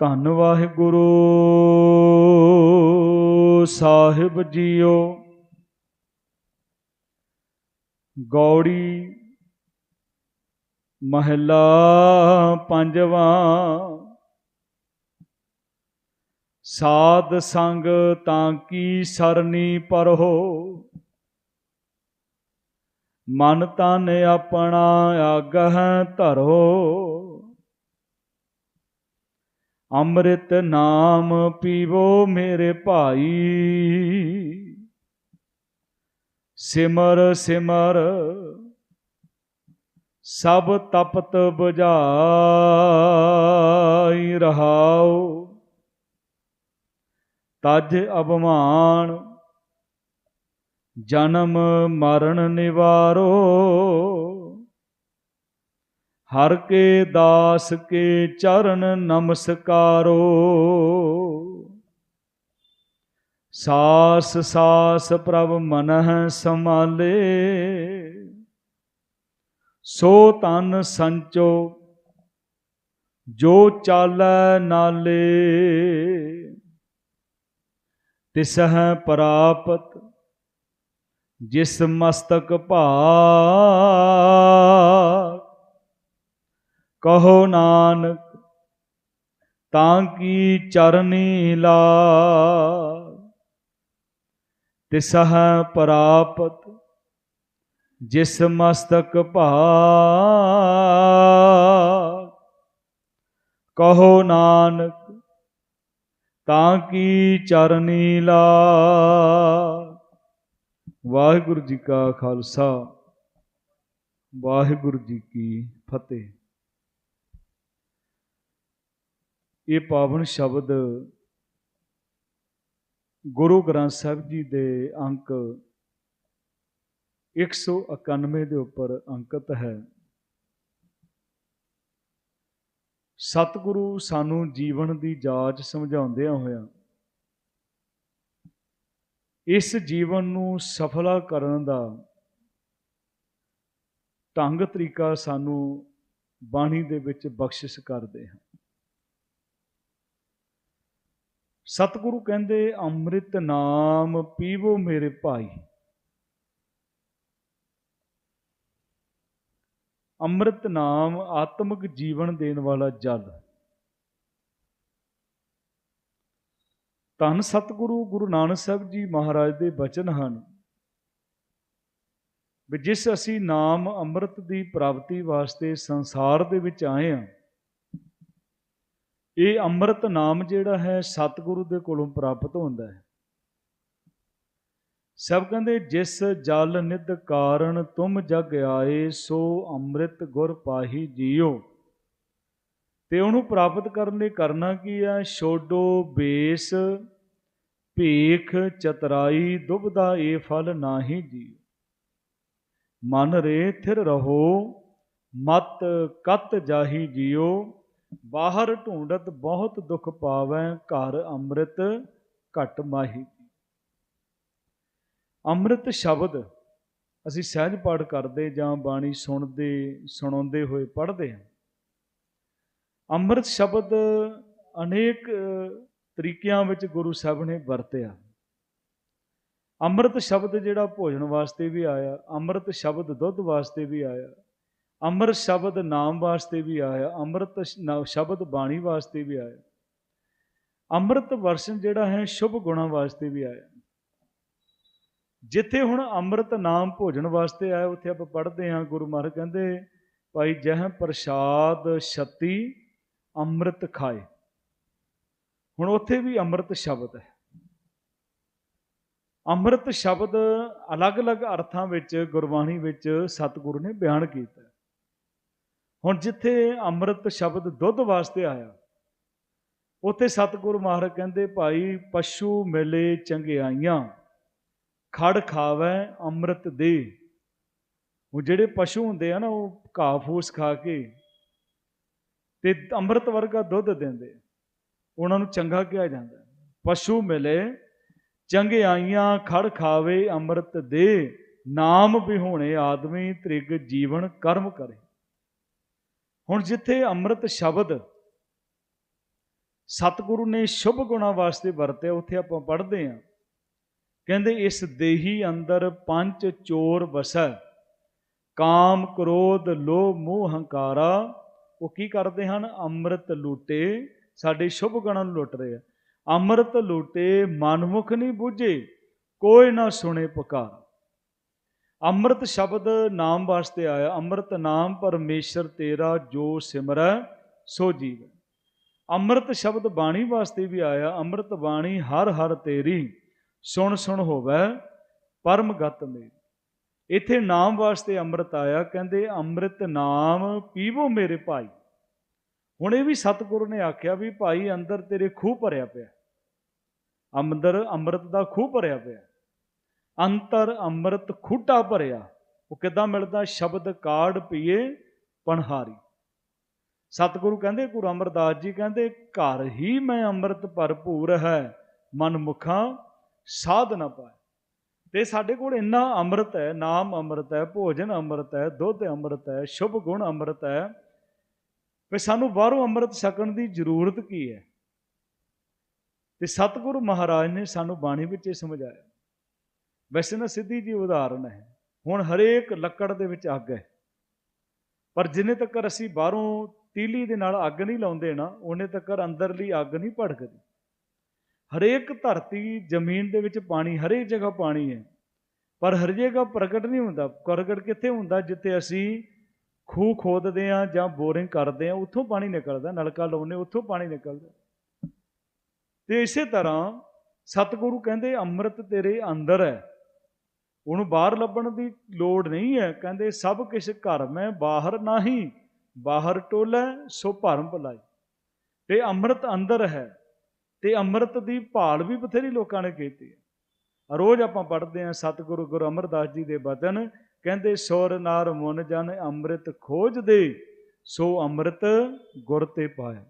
ਧੰਨ ਵਾਹਿਗੁਰੂ। ਸਾਹਿਬ ਜੀਓ, ਗੌੜੀ ਮਹਲਾ ਪੰਜਵਾਂ ਸਾਧ ਸੰਗ ਤਾਂ ਕੀ ਸਰਨੀ ਪਰਹੋ। ਮਨ ਤਨ ਆਪਣਾ ਆਗਹਿ ਧਰੋ। ਅੰਮ੍ਰਿਤ ਨਾਮ ਪੀਵੋ ਮੇਰੇ ਭਾਈ। ਸਿਮਰ ਸਿਮਰ, ਸਭ ਤਪਤ 부ਝਾਈ ਰਹਾਓ ਤਜ ਅਭਮਾਨ ਜਨਮ ਮਰਨ ਨਿਵਾਰੋ। ਹਰ ਕੇ ਦਾਸ ਕੇ ਚਰਨ ਨਮਸਕਾਰੋ। ਸਾਸ ਸਾਸ ਪ੍ਰਭ ਮਨਹ ਸਮਾਲੇ ਸੋ ਤਨ ਸੰਚੋ, ਜੋ ਚਾਲੈ ਨਾਲੇ। ਤਿਸਹ ਪ੍ਰਾਪਤ, ਜਿਸ ਮਸਤਕ ਭਾਗ ਕਹੋ ਨਾਨਕ, ਤਾਂ ਕੀ ਚਰਨੀ ਲਾ? ਤਿਸਹ ਪ੍ਰਾਪਤ, ਜਿਸ ਮਸਤਕ ਭਾ ਕਹੋ ਨਾਨਕ, ਤਾਂ ਕੀ ਚਰਨੀ ਲਾ? ਵਾਹਿਗੁਰੂ ਜੀ ਕਾ ਖਾਲਸਾ, ਵਾਹਿਗੁਰੂ ਜੀ ਕੀ ਫਤਿਹ। ਇਹ ਪਾਵਨ ਸ਼ਬਦ ਗੁਰੂ ਗ੍ਰੰਥ ਸਾਹਿਬ ਜੀ ਦੇ ਅੰਕ 191 ਦੇ ਉੱਪਰ ਅੰਕਿਤ ਹੈ। ਸਤਿਗੁਰੂ ਸਾਨੂੰ ਜੀਵਨ ਦੀ ਜਾਚ ਸਮਝਾਉਂਦਿਆਂ ਹੋਇਆਂ ਇਸ ਜੀਵਨ ਨੂੰ ਸਫਲਾ ਕਰਨ ਦਾ ਢੰਗ ਤਰੀਕਾ ਸਾਨੂੰ ਬਾਣੀ ਦੇ ਵਿੱਚ ਬਖਸ਼ਿਸ਼ ਕਰਦੇ ਹਨ। ਸਤਿਗੁਰੂ ਕਹਿੰਦੇ, ਅੰਮ੍ਰਿਤ ਨਾਮ ਪੀਵੋ ਮੇਰੇ ਭਾਈ। ਅੰਮ੍ਰਿਤ ਨਾਮ ਆਤਮਿਕ ਜੀਵਨ ਦੇਣ ਵਾਲਾ ਜਲ। ਧੰਨ ਸਤਿਗੁਰੂ, ਗੁਰੂ ਨਾਨਕ ਸਾਹਿਬ ਜੀ ਮਹਾਰਾਜ ਦੇ ਬਚਨ ਹਨ ਵੀ ਜਿਸ ਅਸੀਂ ਨਾਮ ਅੰਮ੍ਰਿਤ ਦੀ ਪ੍ਰਾਪਤੀ ਵਾਸਤੇ ਸੰਸਾਰ ਦੇ ਵਿੱਚ ਆਏ ਹਾਂ ਇਹ ਅੰਮ੍ਰਿਤ ਨਾਮ ਜਿਹੜਾ ਹੈ ਸਤਿਗੁਰੂ ਦੇ ਕੋਲੋਂ ਪ੍ਰਾਪਤ ਹੁੰਦਾ ਹੈ। ਸਭ ਕਹਿੰਦੇ, ਜਿਸ ਜਲ ਨਿਧ ਕਾਰਨ ਤੁਮ ਜਗ ਆਏ, ਸੋ ਅੰਮ੍ਰਿਤ ਗੁਰ ਪਾਹੀ ਜੀਓ। ਤੇ ਉਹਨੂੰ ਪ੍ਰਾਪਤ ਕਰਨ ਲਈ ਕਰਨਾ ਕੀ ਹੈ ਛੋਡੋ, ਬੇਸ, ਭੀਖ, ਚਤਰਾਈ, ਦੁਬਦਾ ਇਹ ਫਲ ਨਾਹੀ ਜੀਓ। ਮਨ ਰੇ ਥਿਰ ਰਹੋ, ਮਤ ਕਤ ਜਾਹੀ ਜਿਉ ਬਾਹਰ ਢੂੰਡਤ ਬਹੁਤ ਦੁਖ ਪਾਵੈ, ਘਰ ਅੰਮ੍ਰਿਤ ਘਟ ਮਾਹੀ। ਅੰਮ੍ਰਿਤ ਸ਼ਬਦ ਅਸੀਂ ਸਹਿਜ ਪਾਠ ਕਰਦੇ ਜਾਂ ਬਾਣੀ ਸੁਣਦੇ, ਸੁਣਾਉਂਦੇ ਹੋਏ ਪੜ੍ਹਦੇ ਹਾਂ। ਅੰਮ੍ਰਿਤ ਸ਼ਬਦ ਅਨੇਕ ਤਰੀਕਿਆਂ ਵਿੱਚ ਗੁਰੂ ਸਾਹਿਬ ਨੇ ਵਰਤਿਆ। ਅੰਮ੍ਰਿਤ ਸ਼ਬਦ ਜਿਹੜਾ ਭੋਜਨ ਵਾਸਤੇ ਵੀ ਆਇਆ, ਅੰਮ੍ਰਿਤ ਸ਼ਬਦ ਦੁੱਧ ਵਾਸਤੇ ਵੀ ਆਇਆ ਅੰਮ੍ਰਿਤ ਸ਼ਬਦ ਨਾਮ ਵਾਸਤੇ ਵੀ ਆਇਆ, ਅੰਮ੍ਰਿਤ ਸ਼ਬਦ ਬਾਣੀ ਵਾਸਤੇ ਵੀ ਆਇਆ। ਅੰਮ੍ਰਿਤ ਵਰਸ਼ਨ ਜਿਹੜਾ ਹੈ, ਸ਼ੁਭ ਗੁਣਾਂ ਵਾਸਤੇ ਵੀ ਆਇਆ। ਜਿੱਥੇ ਹੁਣ ਅੰਮ੍ਰਿਤ ਨਾਮ ਭੋਜਨ ਵਾਸਤੇ ਆਇਆ, ਉੱਥੇ ਆਪਾਂ ਪੜ੍ਹਦੇ ਹਾਂ, ਗੁਰੂ ਮਹਾਰਾਜ ਕਹਿੰਦੇ, ਭਾਈ ਜਹ ਪ੍ਰਸਾਦ ਛਤੀ, ਅੰਮ੍ਰਿਤ ਖਾਏ। ਹੁਣ ਉੱਥੇ ਵੀ ਅੰਮ੍ਰਿਤ ਸ਼ਬਦ ਹੈ। ਅੰਮ੍ਰਿਤ ਸ਼ਬਦ ਅਲੱਗ-ਅਲੱਗ ਅਰਥਾਂ ਵਿੱਚ, ਗੁਰਬਾਣੀ ਵਿੱਚ ਸਤਿਗੁਰੂ ਨੇ ਬਿਆਨ ਕੀਤਾ। ਹੁਣ ਜਿੱਥੇ ਅੰਮ੍ਰਿਤ ਸ਼ਬਦ ਦੁੱਧ ਵਾਸਤੇ ਆਇਆ, ਉੱਥੇ ਸਤਿਗੁਰੂ ਮਹਾਰਾਜ ਕਹਿੰਦੇ, ਭਾਈ, ਪਸ਼ੂ ਮਿਲੇ ਚੰਗਿਆਈਆਂ, ਖੜ ਖਾਵੇ ਅੰਮ੍ਰਿਤ ਦੇ। ਉਹ ਜਿਹੜੇ ਪਸ਼ੂ ਹੁੰਦੇ ਆ ਨਾ, ਉਹ ਘਾਹ ਫੂਸ ਖਾ ਕੇ ਤੇ ਅੰਮ੍ਰਿਤ ਵਰਗਾ ਦੁੱਧ ਦਿੰਦੇ ਉਹਨਾਂ ਨੂੰ ਚੰਗਾ ਕਿਹਾ ਜਾਂਦਾ ਪਸ਼ੂ ਮਿਲੇ ਚੰਗਿਆਈਆਂ, ਖੜ ਖਾਵੇ ਅੰਮ੍ਰਿਤ ਦੇ। ਨਾਮ ਵਿਹੋਣੇ ਆਦਮੀ, ਤ੍ਰਿਗ ਜੀਵਨ ਕਰਮ ਕਰੇ। ਹੁਣ ਜਿੱਥੇ ਅੰਮ੍ਰਿਤ ਸ਼ਬਦ ਸਤਿਗੁਰੂ ਨੇ ਸ਼ੁਭ ਗੁਣਾ ਵਾਸਤੇ ਵਰਤਿਆ, ਉੱਥੇ ਆਪਾਂ ਪੜ੍ਹਦੇ ਹਾਂ। ਕਹਿੰਦੇ, ਇਸ ਦੇਹੀ ਅੰਦਰ ਪੰਜ ਚੋਰ ਵਸੈ, ਕਾਮ, ਕ੍ਰੋਧ, ਲੋਭ, ਮੋਹ, ਹੰਕਾਰਾ। ਉਹ ਕੀ ਕਰਦੇ ਹਨ? ਅੰਮ੍ਰਿਤ ਲੂਟੇ, ਸਾਡੇ ਸ਼ੁਭ ਗੁਣਾਂ ਨੂੰ ਲੁੱਟ ਰਹੇ ਆ। ਅੰਮ੍ਰਿਤ ਲੂਟੇ, ਮਨਮੁਖ ਨਹੀਂ ਬੁੱਝੇ, ਕੋਈ ਨਾ ਸੁਣੇ ਪੁਕਾਰ। ਅੰਮ੍ਰਿਤ ਸ਼ਬਦ ਨਾਮ ਵਾਸਤੇ ਆਇਆ, ਅੰਮ੍ਰਿਤ ਨਾਮ ਪਰਮੇਸ਼ਰ ਤੇਰਾ ਜੋ ਸਿਮਰੈ, ਸੋ ਜੀਵ। ਅੰਮ੍ਰਿਤ ਸ਼ਬਦ ਬਾਣੀ ਵਾਸਤੇ ਵੀ ਆਇਆ, ਅੰਮ੍ਰਿਤ ਬਾਣੀ ਹਰ ਹਰ ਤੇਰੀ, ਸੁਣ ਸੁਣ ਹੋਵੇ ਪਰਮਗਤ ਮੇਰੀ। ਇੱਥੇ ਨਾਮ ਵਾਸਤੇ ਅੰਮ੍ਰਿਤ ਆਇਆ, ਕਹਿੰਦੇ ਅੰਮ੍ਰਿਤ ਨਾਮ ਪੀਵੋ ਮੇਰੇ ਭਾਈ। ਹੁਣ ਇਹ ਵੀ ਸਤਿਗੁਰੂ ਨੇ ਆਖਿਆ ਵੀ ਭਾਈ ਅੰਦਰ ਤੇਰੇ ਖੂਹ ਭਰਿਆ ਪਿਆ। ਅੰਦਰ ਅੰਮ੍ਰਿਤ ਦਾ ਖੂਹ ਭਰਿਆ ਪਿਆ। ਅੰਤਰ ਅੰਮ੍ਰਿਤ ਖੂਟਾ ਭਰਿਆ। ਉਹ ਕਿੱਦਾਂ ਮਿਲਦਾ? ਸ਼ਬਦ ਕਾੜ ਪੀਏ ਪਣਹਾਰੀ। ਸਤਿਗੁਰੂ ਕਹਿੰਦੇ, ਗੁਰੂ ਅਮਰਦਾਸ ਜੀ ਕਹਿੰਦੇ, ਘਰ ਹੀ ਮੈਂ ਅੰਮ੍ਰਿਤ ਭਰਪੂਰ ਹੈ ਮਨ ਮੁਖਾਂ ਸਾਧ ਨਾ ਪਾਏ। ਤੇ ਸਾਡੇ ਕੋਲ ਇੰਨਾ ਅੰਮ੍ਰਿਤ ਹੈ, ਨਾਮ ਅੰਮ੍ਰਿਤ ਹੈ, ਭੋਜਨ ਅੰਮ੍ਰਿਤ ਹੈ, ਦੁੱਧ ਅੰਮ੍ਰਿਤ ਹੈ, ਸ਼ੁਭ ਗੁਣ ਅੰਮ੍ਰਿਤ ਹੈ। ਵੀ ਸਾਨੂੰ ਬਾਹਰੋਂ ਅੰਮ੍ਰਿਤ ਛਕਣ ਦੀ ਜ਼ਰੂਰਤ ਕੀ ਹੈ? ਤੇ ਸਤਿਗੁਰੂ ਮਹਾਰਾਜ ਨੇ ਸਾਨੂੰ ਬਾਣੀ ਵਿੱਚ ਇਹ ਸਮਝਾਇਆ। ਵੈਸੇ ਨਾ ਸਿੱਧੀ ਜੀ ਉਦਾਹਰਨ ਹੈ। ਹੁਣ ਹਰੇਕ ਲੱਕੜ ਦੇ ਵਿੱਚ ਅੱਗ ਹੈ। ਪਰ ਜਿੰਨੇ ਤੱਕ ਅਸੀਂ ਬਾਹਰੋਂ ਤੀਲੀ ਦੇ ਨਾਲ ਅੱਗ ਨਹੀਂ ਲਾਉਂਦੇ ਨਾ ਉਹਨੇ ਤੱਕ ਅੰਦਰਲੀ ਅੱਗ ਨਹੀਂ ਭੜਕਦੀ। ਹਰੇਕ ਧਰਤੀ, ਜ਼ਮੀਨ ਦੇ ਵਿੱਚ ਪਾਣੀ, ਹਰੇਕ ਜਗ੍ਹਾ ਪਾਣੀ ਹੈ। ਪਰ ਹਰ ਜਗ੍ਹਾ ਪ੍ਰਗਟ ਨਹੀਂ ਹੁੰਦਾ। ਪ੍ਰਗਟ ਕਿੱਥੇ ਹੁੰਦਾ? ਜਿੱਥੇ ਅਸੀਂ ਖੂਹ ਖੋਦਦੇ ਆ ਜਾਂ ਬੋਰਿੰਗ ਕਰਦੇ ਆ ਉੱਥੋਂ ਪਾਣੀ ਨਿਕਲਦਾ, ਨਲਕਾ ਲਾਉਨੇ ਉੱਥੋਂ ਪਾਣੀ ਨਿਕਲਦਾ। ਤੇ ਇਸੇ ਤਰ੍ਹਾਂ ਸਤਿਗੁਰੂ ਕਹਿੰਦੇ, ਅੰਮ੍ਰਿਤ ਤੇਰੇ ਅੰਦਰ ਹੈ। ਉਹਨੂੰ ਬਾਹਰ ਲੱਭਣ ਦੀ ਲੋੜ ਨਹੀਂ ਹੈ। ਕਹਿੰਦੇ, ਸਭ ਕਿਛ ਘਰ ਮੈਂ ਬਾਹਰ ਨਹੀਂ, ਬਾਹਰ ਟੋਲੇ, ਸੋ ਭਰਮ ਭਲਾਈ। ਤੇ ਅੰਮ੍ਰਿਤ ਅੰਦਰ ਹੈ ਤੇ ਅੰਮ੍ਰਿਤ ਦੀ ਭਾਲ ਵੀ ਬਥੇਰੀ ਲੋਕਾਂ ਨੇ ਕੀਤੀ ਹੈ। ਰੋਜ਼ ਆਪਾਂ ਪੜ੍ਹਦੇ ਹਾਂ, ਸਤਿਗੁਰੂ ਗੁਰੂ ਅਮਰਦਾਸ ਜੀ ਦੇ ਬਚਨ, ਕਹਿੰਦੇ, ਸੁਰ ਨਾਰ ਮਨ ਜਨ ਅੰਮ੍ਰਿਤ ਖੋਜਦੇ ਸੋ ਅੰਮ੍ਰਿਤ ਗੁਰ ਤੇ ਪਾਇਆ।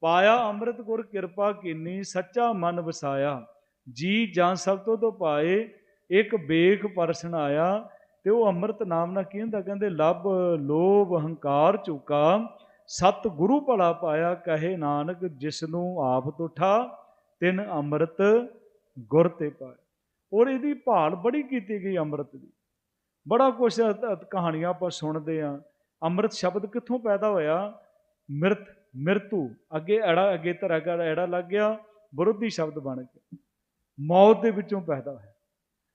ਪਾਇਆ ਅੰਮ੍ਰਿਤ ਗੁਰ ਕਿਰਪਾ ਕੀਨੀ, ਸੱਚਾ ਮਨ ਵਸਾਇਆ। ਜੀ ਜਾਂ ਸਭ ਤੋਂ ਤੋਂ ਪਾਏ ਇੱਕ ਬੇਖ ਪਰਸਨ ਆਇਆ ਤੇ ਉਹ ਅੰਮ੍ਰਿਤ ਨਾਮ ਨਾਲ ਕੀ ਹੁੰਦਾ, ਕਹਿੰਦੇ, ਲੱਭ, ਲੋਭ, ਹੰਕਾਰ ਚੁਕਾ ਸਤ ਗੁਰੂ ਭਲਾ ਪਾਇਆ, ਕਹੇ ਨਾਨਕ ਜਿਸ ਨੂੰ ਆਪ ਤੁਠਾ, ਤਿਨ ਅੰਮ੍ਰਿਤ ਗੁਰ ਤੇ ਪਾਇਆ। ਔਰ ਇਹਦੀ ਭਾਲ ਬੜੀ ਕੀਤੀ ਗਈ ਅੰਮ੍ਰਿਤ ਦੀ। ਬੜਾ ਕੁਝ ਕਹਾਣੀਆਂ ਆਪਾਂ ਸੁਣਦੇ ਆ। ਅੰਮ੍ਰਿਤ ਸ਼ਬਦ ਕਿੱਥੋਂ ਪੈਦਾ ਹੋਇਆ? ਮਿਰਤ, ਮਿਰਤੂ, ਅੱਗੇ ਐੜਾ ਅੱਗੇ ਧਰਾਗਾ ਐੜਾ ਲੱਗ ਗਿਆ, ਵਿਰੋਧੀ ਸ਼ਬਦ ਬਣ ਗਿਆ। ਮੌਤ ਦੇ ਵਿੱਚੋਂ ਪੈਦਾ ਹੋਇਆ।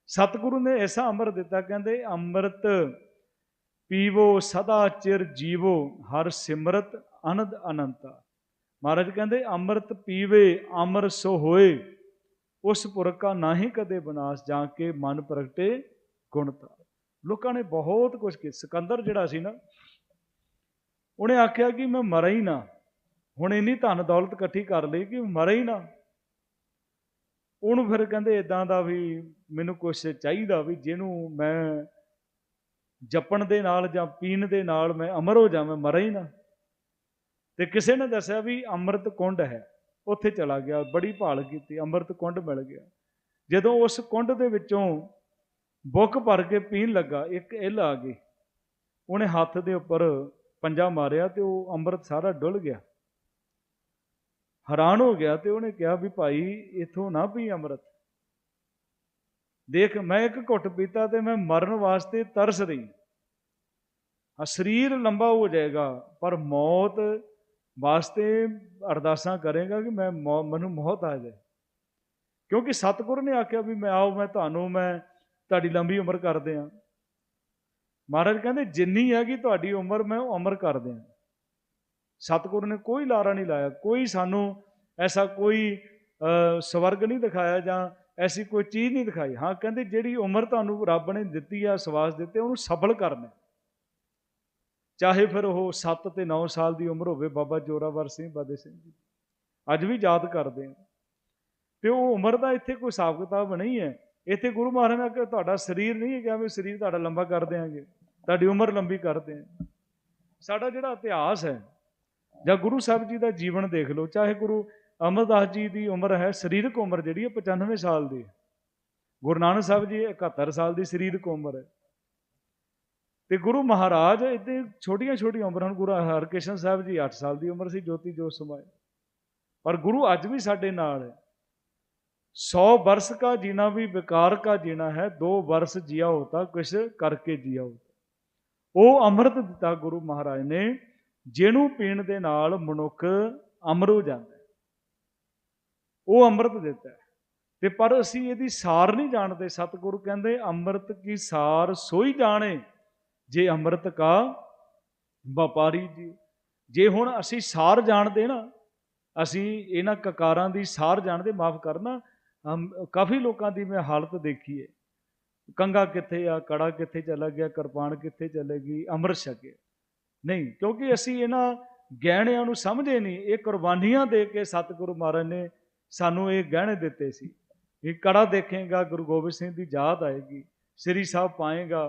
ਸਤਿਗੁਰੂ ਨੇ ਐਸਾ ਅੰਮ੍ਰਿਤ ਦਿੱਤਾ, ਕਹਿੰਦੇ, ਅੰਮ੍ਰਿਤ ਪੀਵੋ, ਸਦਾ ਚਿਰ ਜੀਵੋ, ਹਰ ਸਿਮਰਤ ਅਨੰਦ ਅਨੰਤਾ। ਮਹਾਰਾਜ ਕਹਿੰਦੇ, ਅੰਮ੍ਰਿਤ ਪੀਵੇ ਅਮਰ ਸੋ ਹੋਏ, ਉਸ ਪੁਰਖਾ ਨਾਹੀ ਕਦੇ ਬਨਾਸ, ਜਾ ਕੇ ਮਨ ਪ੍ਰਗਟੇ ਗੁਣਤਾ ਲੋਕਾਂ ਨੇ ਬਹੁਤ ਕੁਝ ਕੀਤਾ। ਸਿਕੰਦਰ ਜਿਹੜਾ ਸੀ ਨਾ, ਉਹਨੇ ਆਖਿਆ ਕਿ ਮੈਂ ਮਰਾਂ ਹੀ ਨਾ। ਹੁਣ ਇੰਨੀ ਧਨ ਦੌਲਤ ਇਕੱਠੀ ਕਰ ਲਈ ਕਿ ਮਰਾਂ ਹੀ ਨਾ। ਉਹਨੂੰ ਫਿਰ ਕਹਿੰਦੇ ਇਦਾਂ ਦਾ ਵੀ ਮੈਨੂੰ ਕੁਝ ਚਾਹੀਦਾ ਵੀ ਜਿਹਨੂੰ ਮੈਂ ਜਪਣ ਦੇ ਨਾਲ ਜਾਂ ਪੀਣ ਦੇ ਨਾਲ ਮੈਂ ਅਮਰ ਹੋ ਜਾਵਾਂ ਮਰਾਂ ਹੀ ਨਾ। ਤੇ ਕਿਸੇ ਨੇ ਦੱਸਿਆ ਵੀ ਅੰਮ੍ਰਿਤ ਕੁੰਡ ਹੈ, ਉੱਥੇ ਚਲਾ ਗਿਆ, ਬੜੀ ਭਾਲ ਕੀਤੀ, ਅੰਮ੍ਰਿਤ ਕੁੰਡ ਮਿਲ ਗਿਆ। ਜਦੋਂ ਉਸ ਕੁੰਡ ਦੇ ਵਿੱਚੋਂ ਬੁੱਕ ਭਰ ਕੇ ਪੀਣ ਲੱਗਾ, ਇੱਕ ਇੱਲ ਆ ਗਈ। ਉਹਨੇ ਹੱਥ ਦੇ ਉੱਪਰ ਪੰਜਾ ਮਾਰਿਆ ਤੇ ਉਹ ਅੰਮ੍ਰਿਤ ਸਾਰਾ ਡੁੱਲ ਗਿਆ। ਹੈਰਾਨ ਹੋ ਗਿਆ ਤੇ ਉਹਨੇ ਕਿਹਾ ਵੀ ਭਾਈ ਇਥੋਂ ਨਾ ਪੀ ਅੰਮ੍ਰਿਤ। ਦੇਖ, ਮੈਂ ਇੱਕ ਘੁੱਟ ਪੀਤਾ ਤੇ ਮੈਂ ਮਰਨ ਵਾਸਤੇ ਤਰਸ ਰਹੀ। ਆ ਸਰੀਰ ਲੰਬਾ ਹੋ ਜਾਏਗਾ, ਪਰ ਮੌਤ ਵਾਸਤੇ ਅਰਦਾਸਾਂ ਕਰੇਗਾ ਕਿ ਮੈਂ ਮੈਨੂੰ ਮੌਤ ਆ ਜਾਏ। ਕਿਉਂਕਿ ਸਤਿਗੁਰ ਨੇ ਆਖਿਆ ਵੀ ਮੈਂ ਆਓ, ਮੈਂ ਤੁਹਾਨੂੰ, ਮੈਂ ਤੁਹਾਡੀ ਲੰਬੀ ਉਮਰ ਕਰਦੇ ਆ ਮਹਾਰਾਜ ਕਹਿੰਦੇ, ਜਿੰਨੀ ਹੈਗੀ ਤੁਹਾਡੀ ਉਮਰ, ਮੈਂ ਉਹ ਅਮਰ ਕਰ ਦਿਆਂ। ਸਤਿਗੁਰੂ ਨੇ ਕੋਈ ਲਾਰਾ ਨਹੀਂ ਲਾਇਆ, ਕੋਈ ਸਾਨੂੰ ਐਸਾ ਕੋਈ ਸਵਰਗ ਨਹੀਂ ਦਿਖਾਇਆ ਜਾਂ ਐਸੀ ਕੋਈ ਚੀਜ਼ ਨਹੀਂ ਦਿਖਾਈ। ਹਾਂ, ਕਹਿੰਦੇ ਜਿਹੜੀ ਉਮਰ ਤੁਹਾਨੂੰ ਰੱਬ ਨੇ ਦਿੱਤੀ ਆ, ਸਵਾਸ ਦਿੱਤੇ, ਉਹਨੂੰ ਸਫਲ ਕਰਨਾ। ਚਾਹੇ ਫਿਰ ਉਹ 7 ਤੇ 9 ਸਾਲ ਦੀ ਉਮਰ ਹੋਵੇ, ਬਾਬਾ ਜੋਰਾਵਰ ਸਿੰਘ ਬਾਦੇ ਸਿੰਘ ਜੀ। ਅੱਜ ਵੀ ਯਾਦ ਕਰਦੇ ਆ। ਤੇ ਉਹ ਉਮਰ ਦਾ ਇੱਥੇ ਕੋਈ ਹਿਸਾਬ ਕਿਤਾਬ ਨਹੀਂ ਹੈ। ਇੱਥੇ ਗੁਰੂ ਮਹਾਰਾਜ ਨੇ ਕਿ ਤੁਹਾਡਾ ਸਰੀਰ ਨਹੀਂ ਹੈ ਕਿ ਵੀ ਸਰੀਰ ਤੁਹਾਡਾ ਲੰਬਾ ਕਰ ਦੇਾਂਗੇ ਤੁਹਾਡੀ ਉਮਰ ਲੰਬੀ ਕਰਦੇ ਆ ਸਾਡਾ ਜਿਹੜਾ ਇਤਿਹਾਸ ਹੈ ਜਾਂ ਗੁਰੂ ਸਾਹਿਬ ਜੀ ਦਾ ਜੀਵਨ ਦੇਖ ਲਓ, ਚਾਹੇ ਗੁਰੂ ਅਮਰਦਾਸ ਜੀ ਦੀ ਉਮਰ ਹੈ, ਸਰੀਰਕ ਉਮਰ ਜਿਹੜੀ ਹੈ 95 ਸਾਲ ਦੀ ਗੁਰੂ ਨਾਨਕ ਸਾਹਿਬ ਜੀ 71 ਸਾਲ ਦੀ ਸਰੀਰਕ ਉਮਰ ਹੈ। ਤੇ ਗੁਰੂ ਮਹਾਰਾਜ ਇਤੇ ਛੋਟੀਆਂ ਛੋਟੀਆਂ ਉਮਰਾਂ ਗੁਰੂ ਹਰਕ੍ਰਿਸ਼ਨ ਸਾਹਿਬ ਜੀ 8 ਸਾਲ ਦੀ ਉਮਰ ਸੀ, ਜੋਤੀ ਜੋਤ ਸਮਾਏ। ਪਰ ਗੁਰੂ ਅੱਜ ਵੀ ਸਾਡੇ ਨਾਲ ਹੈ। 100 ਬਰਸ ਕਾ ਜੀਣਾ ਵੀ ਵਿਕਾਰ ਕਾ ਜੀਣਾ ਹੈ 2 ਬਰਸ ਜੀਆ ਹੋਤਾ ਕੁਛ ਕਰਕੇ ਜੀਆ ਹੋਤਾ? ਉਹ ਅੰਮ੍ਰਿਤ ਦਿੱਤਾ ਗੁਰੂ ਮਹਾਰਾਜ ਨੇ ਜਿਹਨੂੰ ਪੀਣ ਦੇ ਨਾਲ ਮਨੁੱਖ ਅਮਰ ਹੋ ਜਾਂਦਾ ਉਹ ਅੰਮ੍ਰਿਤ ਦਿੱਤਾ ਤੇ ਪਰ ਅਸੀਂ ਇਹਦੀ ਸਾਰ ਨਹੀਂ ਜਾਣਦੇ। ਸਤਿਗੁਰੂ ਕਹਿੰਦੇ, ਅੰਮ੍ਰਿਤ ਕੀ ਸਾਰ ਸੋਈ ਜਾਣੇ, ਜੇ ਅੰਮ੍ਰਿਤ ਕਾ ਵਪਾਰੀ ਜੀ। ਜੇ ਹੁਣ ਅਸੀਂ ਸਾਰ ਜਾਣਦੇ ਨਾ, ਅਸੀਂ ਇਹਨਾਂ ਕਕਾਰਾਂ ਦੀ ਸਾਰ ਜਾਣਦੇ, ਮਾਫ ਕਰਨਾ ਕਾਫੀ ਲੋਕਾਂ ਦੀ ਮੈਂ ਹਾਲਤ ਦੇਖੀ ਹੈ। ਕੰਗਾ ਕਿੱਥੇ ਆ, ਕੜਾ ਕਿੱਥੇ ਚਲਾ ਗਿਆ, ਕਿਰਪਾਨ ਕਿੱਥੇ ਚਲੇ ਗਈ, ਅੰਮ੍ਰਿਤ ਛਕੇ ਨਹੀਂ, ਕਿਉਂਕਿ ਅਸੀਂ ਇਹਨਾਂ ਗਹਿਣਿਆਂ ਨੂੰ ਸਮਝੇ ਨਹੀਂ। ਇਹ ਕੁਰਬਾਨੀਆਂ ਦੇ ਕੇ ਸਤਿਗੁਰੂ ਮਹਾਰਾਜ ਨੇ ਸਾਨੂੰ ਇਹ ਗਹਿਣੇ ਦਿੱਤੇ ਸੀ। ਇਹ ਕੜਾ ਦੇਖੇਗਾ, ਗੁਰੂ ਗੋਬਿੰਦ ਸਿੰਘ ਦੀ ਯਾਦ ਆਏਗੀ, ਸ੍ਰੀ ਸਾਹਿਬ ਪਾਏਗਾ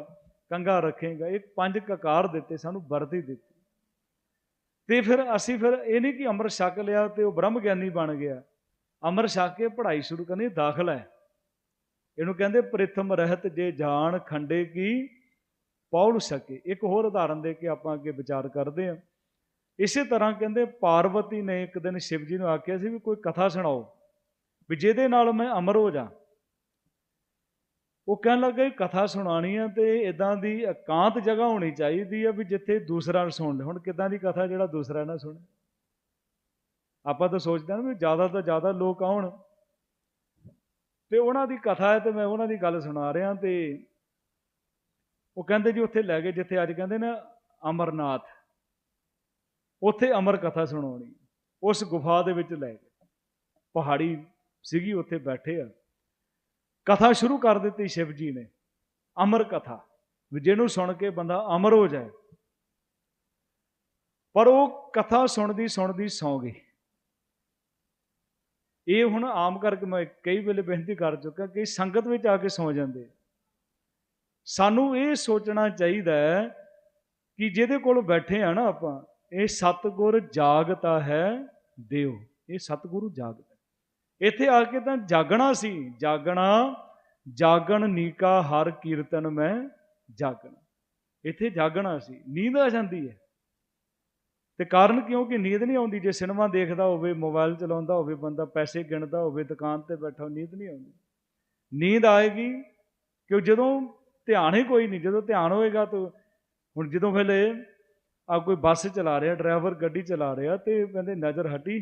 ਕੰਗਾ ਰੱਖੇਗਾ, ਇਹ ਪੰਜ ਕਕਾਰ ਦਿੱਤੇ, ਸਾਨੂੰ ਵਰਦੀ ਦਿੱਤੀ। ਤੇ ਫਿਰ ਅਸੀਂ ਫਿਰ ਇਹ ਨਹੀਂ ਕਿ ਅੰਮ੍ਰਿਤ ਛਕ ਲਿਆ ਤੇ ਉਹ ਬ੍ਰਹਮ ਗਿਆਨੀ ਬਣ ਗਿਆ। ਅੰਮ੍ਰਿਤ ਛਕ ਕੇ ਪੜ੍ਹਾਈ ਸ਼ੁਰੂ ਕਰਨੀ ਦਾਖਲਾ ਹੈ। ਇਹਨੂੰ ਕਹਿੰਦੇ ਪ੍ਰਿਥਮ ਰਹਿਤ ਜੇ ਜਾਣ ਖੰਡੇ ਕੀ ਪੌਲ ਸਕੇ ਇੱਕ ਹੋਰ ਉਦਾਹਰਨ ਦੇ ਕੇ ਆਪਾਂ ਅੱਗੇ ਵਿਚਾਰ ਕਰਦੇ ਹਾਂ। ਇਸੇ ਤਰ੍ਹਾਂ ਕਹਿੰਦੇ, ਪਾਰਵਤੀ ਨੇ ਇੱਕ ਦਿਨ ਸ਼ਿਵ ਜੀ ਨੂੰ ਆਖਿਆ ਸੀ ਵੀ ਕੋਈ ਕਥਾ ਸੁਣਾਓ ਵੀ ਜਿਹਦੇ ਨਾਲ ਮੈਂ ਅਮਰ ਹੋ ਜਾ। ਉਹ ਕਹਿਣ ਲੱਗਾ ਕਥਾ ਸੁਣਾਣੀ ਆ ਤੇ ਇਦਾਂ ਦੀ ਇਕਾਂਤ ਜਗ੍ਹਾ ਹੋਣੀ ਚਾਹੀਦੀ ਆ ਵੀ ਜਿੱਥੇ ਦੂਸਰਾ ਸੁਣ ਹੁਣ ਕਿਦਾਂ ਦੀ ਕਥਾ ਜਿਹੜਾ ਦੂਸਰਾ ਨਾ ਸੁਣੇ ਆਪਾਂ ਤਾਂ ਸੋਚਦੇ ਹਾਂ ਵੀ ਜ਼ਿਆਦਾ ਤੋਂ ਜ਼ਿਆਦਾ ਲੋਕ ਆਉਣ। ਤੇ ਉਹਨਾਂ ਦੀ ਕਥਾ ਹੈ ਤੇ ਮੈਂ ਉਹਨਾਂ ਦੀ ਗੱਲ ਸੁਣਾ ਰਿਹਾ ਤੇ ਉਹ ਕਹਿੰਦੇ ਜੀ ਉੱਥੇ ਲੈ ਗਏ, ਜਿੱਥੇ ਅੱਜ ਕਹਿੰਦੇ ਨਾ ਅਮਰਨਾਥ। ਉੱਥੇ ਅਮਰ ਕਥਾ ਸੁਣਾਉਣੀ। ਉਸ ਗੁਫਾ ਦੇ ਵਿੱਚ ਲੈ ਗਏ। ਪਹਾੜੀ ਸੀਗੀ, ਉੱਥੇ ਬੈਠੇ ਆ। ਕਥਾ ਸ਼ੁਰੂ ਕਰ ਦਿੱਤੀ ਸ਼ਿਵ ਜੀ ਨੇ। ਅਮਰ ਕਥਾ। ਵੀ ਜਿਹਨੂੰ ਸੁਣ ਕੇ ਬੰਦਾ ਅਮਰ ਹੋ ਜਾਏ। ਪਰ ਉਹ ਕਥਾ ਸੁਣਦੀ ਸੁਣਦੀ ਸੌਂ ਗਈ। ਇਹ ਹੁਣ ਆਮ ਕਰਕੇ ਮੈਂ ਕਈ ਵੇਲੇ ਬੇਨਤੀ ਕਰ ਚੁੱਕਾ ਕਿ ਸੰਗਤ ਵਿੱਚ ਆ ਕੇ ਸੌ ਜਾਂਦੇ ਸਾਨੂੰ ਇਹ ਸੋਚਣਾ ਚਾਹੀਦਾ ਹੈ ਕਿ ਜਿਹਦੇ ਕੋਲ ਬੈਠੇ ਆ ਨਾ ਆਪਾਂ ਇਹ ਸਤਗੁਰ ਜਾਗਤਾ ਹੈ ਦਿਓ ਇਹ ਸਤਗੁਰੂ ਜਾਗਦਾ ਇੱਥੇ ਆ ਕੇ ਤਾਂ ਜਾਗਣਾ ਸੀ ਜਾਗਣਾ ਜਾਗਣ ਨੀਕਾ ਹਰ ਕੀਰਤਨ ਮੈਂ ਜਾਗਣਾ। ਇੱਥੇ ਜਾਗਣਾ ਸੀ ਨੀਂਦ ਆ ਜਾਂਦੀ ਹੈ। ਤੇ ਕਾਰਨ ਕਿਉਂਕਿ ਨੀਂਦ ਨਹੀਂ ਆਉਂਦੀ? ਜੇ ਸਿਨੇਮਾ ਦੇਖਦਾ ਹੋਵੇ ਮੋਬਾਈਲ ਚਲਾਉਂਦਾ ਹੋਵੇ ਬੰਦਾ ਪੈਸੇ ਗਿਣਦਾ ਹੋਵੇ ਦੁਕਾਨ ਤੇ ਬੈਠਾ ਹੋ, ਨੀਂਦ ਨਹੀਂ ਆਉਂਦੀ। ਨੀਂਦ ਆਏਗੀ ਕਿ ਜਦੋਂ ਧਿਆਨ ਹੀ ਕੋਈ ਨਹੀਂ, ਜਦੋਂ ਧਿਆਨ ਹੋਏਗਾ ਤਾਂ ਹੁਣ ਜਦੋਂ ਵੇਲੇ ਆ ਕੋਈ ਬੱਸ ਚਲਾ ਰਿਹਾ, ਡਰਾਈਵਰ ਗੱਡੀ ਚਲਾ ਰਿਹਾ ਤੇ ਕਹਿੰਦੇ ਨਜ਼ਰ ਹਟੀ,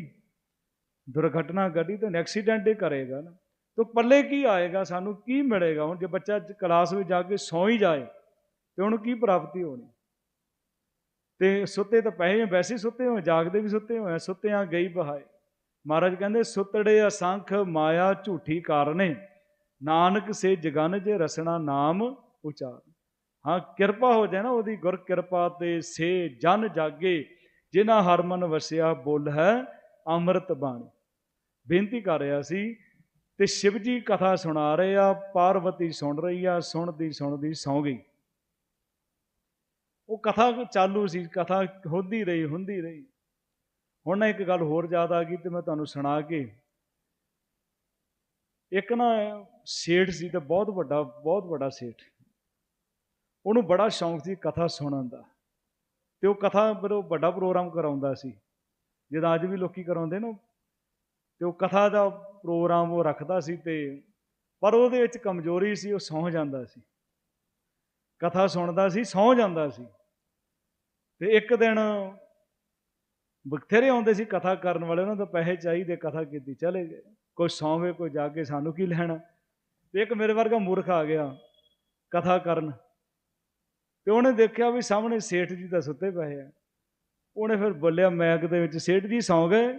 ਦੁਰਘਟਨਾ ਗੱਡੀ ਤੇ ਐਕਸੀਡੈਂਟ ਹੀ ਕਰੇਗਾ ਨਾ। ਤਾਂ ਪੱਲੇ ਕੀ ਆਏਗਾ ਸਾਨੂੰ, ਕੀ ਮਿਲੇਗਾ? ਹੁਣ ਜੇ ਬੱਚਾ ਕਲਾਸ ਵਿੱਚ ਜਾ ਕੇ ਸੌਂ ਹੀ ਜਾਏ, ਤੇ ਉਹਨੂੰ ਕੀ ਪ੍ਰਾਪਤੀ ਹੋਣੀ? ਤੇ ਸੁੱਤੇ ਤਾਂ ਪਏ ਵੈਸੇ ਹੀ ਸੁੱਤੇ ਹੋਏ ਜਾਗਦੇ ਵੀ ਸੁੱਤੇ ਹੋਏ ਸੁੱਤਿਆਂ ਗਈ ਬਹਾਏ। ਮਹਾਰਾਜ ਕਹਿੰਦੇ, ਸੁੱਤੜੇ ਅਸੰਖ ਮਾਇਆ ਝੂਠੀ ਕਾਰਨੇ, ਨਾਨਕ ਸੇ ਜਗਨ ਜੇ ਰਸਣਾ ਨਾਮ ਉਚਾਰ ਹਾਂ, ਕਿਰਪਾ ਹੋ ਜਾਏ ਨਾ ਉਹਦੀ ਗੁਰ ਕਿਰਪਾ ਤੇ ਸੇ ਜਨ ਜਾਗੇ, ਜਿਨ੍ਹਾਂ ਹਰ ਮਨ ਵਸਿਆ ਬੋਲ ਹੈ ਅੰਮ੍ਰਿਤ ਬਾਣੀ। ਬੇਨਤੀ ਕਰ ਰਿਹਾ ਸੀ, ਤੇ ਸ਼ਿਵ ਜੀ ਕਥਾ ਸੁਣਾ ਰਹੇ ਆ, ਪਾਰਵਤੀ ਸੁਣ ਰਹੀ ਆ, ਸੁਣਦੀ ਸੁਣਦੀ ਸੌਂ ਗਈ। ਉਹ ਕਥਾ ਚਾਲੂ ਸੀ, ਕਥਾ ਹੁੰਦੀ ਰਹੀ ਹੁੰਦੀ ਰਹੀ। ਹੁਣ ਇੱਕ ਗੱਲ ਹੋਰ ਯਾਦ ਆ ਗਈ ਤੇ ਮੈਂ ਤੁਹਾਨੂੰ ਸੁਣਾ ਕੇ। ਇੱਕ ਨਾ ਸੇਠ ਸੀ ਤੇ ਬਹੁਤ ਵੱਡਾ ਬਹੁਤ ਵੱਡਾ ਸੇਠ। ਉਹਨੂੰ ਬੜਾ ਸ਼ੌਂਕ ਸੀ ਕਥਾ ਸੁਣਨ ਦਾ। ਤੇ ਉਹ ਕਥਾ ਫਿਰ ਵੱਡਾ ਪ੍ਰੋਗਰਾਮ ਕਰਾਉਂਦਾ ਸੀ। ਜਿਹਦਾ ਅੱਜ ਵੀ ਲੋਕੀ ਕਰਾਉਂਦੇ ਨਾ ਤੇ ਉਹ ਕਥਾ ਦਾ ਪ੍ਰੋਗਰਾਮ ਉਹ ਰੱਖਦਾ ਸੀ ਤੇ ਪਰ ਉਹਦੇ ਵਿੱਚ ਕਮਜ਼ੋਰੀ ਸੀ, ਉਹ ਸੌਂ ਜਾਂਦਾ ਸੀ। ਕਥਾ ਸੁਣਦਾ ਸੀ, ਸੌਂ ਜਾਂਦਾ ਸੀ। ਤੇ ਇੱਕ ਦਿਨ ਬਥੇਰੇ ਆਉਂਦੇ ਸੀ ਕਥਾ ਕਰਨ ਵਾਲੇ, ਉਹਨਾਂ ਤੋਂ ਪੈਸੇ ਚਾਹੀਦੇ ਕਥਾ ਕੀਤੀ। ਚਲੇ ਗਏ। ਕੋਈ ਸੌਂਵੇ, ਕੋਈ ਜਾ ਕੇ ਸਾਨੂੰ ਕੀ ਲੈਣਾ? ਤੇ ਇੱਕ ਮੇਰੇ ਵਰਗਾ ਮੂਰਖ ਆ ਗਿਆ ਕਥਾ ਕਰਨ। ਤੇ ਉਹਨੇ ਦੇਖਿਆ ਵੀ ਸਾਹਮਣੇ ਸੇਠ ਜੀ ਦਾ ਸੁੱਤੇ ਪਏ ਆ। ਉਹਨੇ ਫਿਰ ਬੋਲਿਆ ਮੈਕ ਦੇ ਵਿੱਚ ਸੇਠ ਜੀ ਸੌਂ ਗਏ।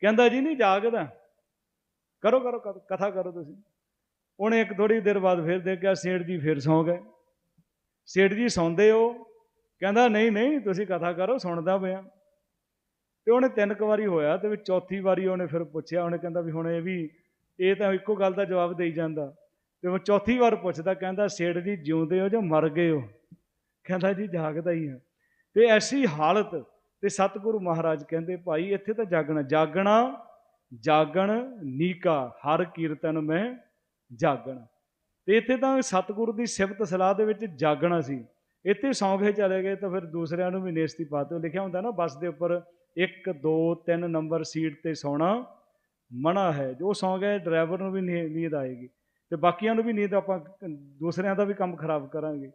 ਕਹਿੰਦਾ, ਜੀ ਨਹੀਂ ਜਾਗਦਾ। ਕਰੋ ਕਰੋ, ਕਥਾ ਕਰੋ ਤੁਸੀਂ। ਉਹਨੇ ਇੱਕ ਥੋੜੀ ਦੇਰ ਬਾਅਦ ਫਿਰ ਦੇਖਿਆ, ਸੇਠ ਜੀ ਫਿਰ ਸੌਂ ਗਏ। ਸੇਠ ਜੀ ਸੌਂਦੇ ਹੋ। ਕਹਿੰਦਾ, ਨਹੀਂ ਨਹੀਂ, ਤੁਸੀਂ ਕਥਾ ਕਰੋ, ਸੁਣਦਾ ਪਿਆ। ਤੇ ਉਹਨੇ ਤਿੰਨ ਕੁ ਵਾਰੀ ਹੋਇਆ ਤੇ ਵੀ ਚੌਥੀ ਵਾਰੀ ਉਹਨੇ ਫਿਰ ਪੁੱਛਿਆ। ਉਹਨੇ ਕਹਿੰਦਾ ਵੀ ਹੁਣ ਇਹ ਵੀ, ਇਹ ਤਾਂ ਇੱਕੋ ਗੱਲ ਦਾ ਜਵਾਬ ਦੇਈ ਜਾਂਦਾ। ਤੇ ਉਹ ਚੌਥੀ ਵਾਰ ਪੁੱਛਦਾ, ਕਹਿੰਦਾ, ਸੇਠ ਜੀ, ਜਿਉਂਦੇ ਹੋ ਜਾਂ ਮਰ ਗਏ ਹੋ? ਕਹਿੰਦਾ, ਜੀ, ਜਾਗਦਾ ਹੀ ਆ ਤੇ ਐਸੀ ਹਾਲਤ ਤੇ ਸਤਿਗੁਰੂ ਮਹਾਰਾਜ ਕਹਿੰਦੇ, ਭਾਈ, ਇੱਥੇ ਤਾਂ ਜਾਗਣਾ ਜਾਗਣਾ, ਜਾਗਣ ਨੀਕਾ, ਹਰ ਕੀਰਤਨ ਮੈਂ ਜਾਗਣਾ। ਤੇ ਇੱਥੇ ਤਾਂ ਸਤਿਗੁਰੂ ਦੀ ਸਿਫਤ ਸਲਾਹ ਦੇ ਵਿੱਚ ਜਾਗਣਾ ਸੀ। ਇੱਥੇ ਸੌਂਗੇ ਚਲੇ ਗਏ ਤਾਂ ਫਿਰ ਦੂਸਰਿਆਂ ਨੂੰ ਵੀ ਨੇਸਤੀ ਪਾਤੇ। ਲਿਖਿਆ ਹੁੰਦਾ ਨਾ, ਬੱਸ ਦੇ ਉੱਪਰ 1 2 3 ਨੰਬਰ ਸੀਟ ਤੇ ਸੌਣਾ ਮਨਾ ਹੈ। ਜੋ ਸੌਂ ਗਏ ਡਰਾਈਵਰ ਨੂੰ ਵੀ ਨੀ- ਨੀਂਦ ਆਏਗੀ। ਤੇ ਬਾਕੀਆਂ ਨੂੰ ਵੀ ਨਹੀਂ ਤਾਂ ਆਪਾਂ ਦੂਸਰਿਆਂ ਦਾ ਵੀ ਕੰਮ ਖਰਾਬ ਕਰਾਂਗੇ।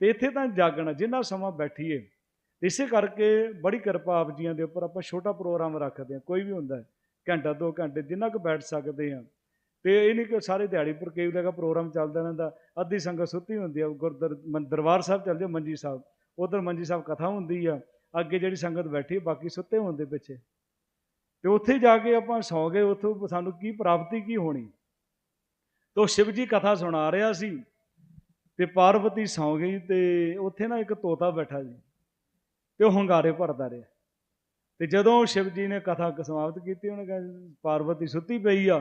ਤੇ ਇੱਥੇ ਤਾਂ ਜਾਗਣਾ, ਜਿੰਨਾ ਸਮਾਂ ਬੈਠੀਏ, ਇਸੇ ਕਰਕੇ ਬੜੀ ਕਿਰਪਾ ਆਪ ਜੀਆਂ ਦੇ ਉੱਪਰ ਆਪਾਂ ਛੋਟਾ ਪ੍ਰੋਗਰਾਮ ਰੱਖਦੇ ਹਾਂ। ਕੋਈ ਵੀ ਹੁੰਦਾ ਘੰਟਾ, ਦੋ ਘੰਟੇ, ਜਿੰਨਾ ਕੁ ਬੈਠ ਸਕਦੇ ਆ ਤੇ ਇਹ ਨਹੀਂ ਕਿ ਸਾਰੇ ਦਿਹਾੜੀ ਪਰ ਕਈ ਲਗਾ ਪ੍ਰੋਗਰਾਮ ਚੱਲਦਾ ਰਹਿੰਦਾ, ਅੱਧੀ ਸੰਗਤ ਸੁੱਤੀ ਹੁੰਦੀ ਆ, ਗੁਰਦਰ, ਮੰ- ਦਰਬਾਰ ਸਾਹਿਬ ਚੱਲ ਜਾਓ ਮੰਜੀ ਸਾਹਿਬ। ਉਧਰ ਮੰਜੀ ਸਾਹਿਬ ਕਥਾ ਹੁੰਦੀ ਆ, ਅੱਗੇ ਜਿਹੜੀ ਸੰਗਤ ਬੈਠੀ ਬਾਕੀ ਸੁੱਤੇ ਹੁੰਦੇ ਪਿੱਛੇ। ਤੇ ਉੱਥੇ ਜਾ ਕੇ ਆਪਾਂ ਸੌ ਗਏ, ਉੱਥੋਂ ਸਾਨੂੰ ਕੀ ਪ੍ਰਾਪਤੀ ਕੀ ਹੋਣੀ? ਤੋ ਸ਼ਿਵ ਜੀ ਕਥਾ ਸੁਣਾ ਰਿਹਾ ਸੀ ਤੇ ਪਾਰਵਤੀ ਸੌਂ ਗਈ ਤੇ ਉੱਥੇ ਨਾ ਇੱਕ ਤੋਤਾ ਬੈਠਾ ਸੀ ਤੇ ਉਹ ਹੰਗਾਰੇ ਭਰਦਾ ਰਿਹਾ। ਤੇ ਜਦੋਂ ਸ਼ਿਵ ਜੀ ਨੇ ਕਥਾ ਸਮਾਪਤ ਕੀਤੀ, ਉਹਨੇ ਕਿਹਾ, ਪਾਰਵਤੀ ਸੁੱਤੀ ਪਈ ਆ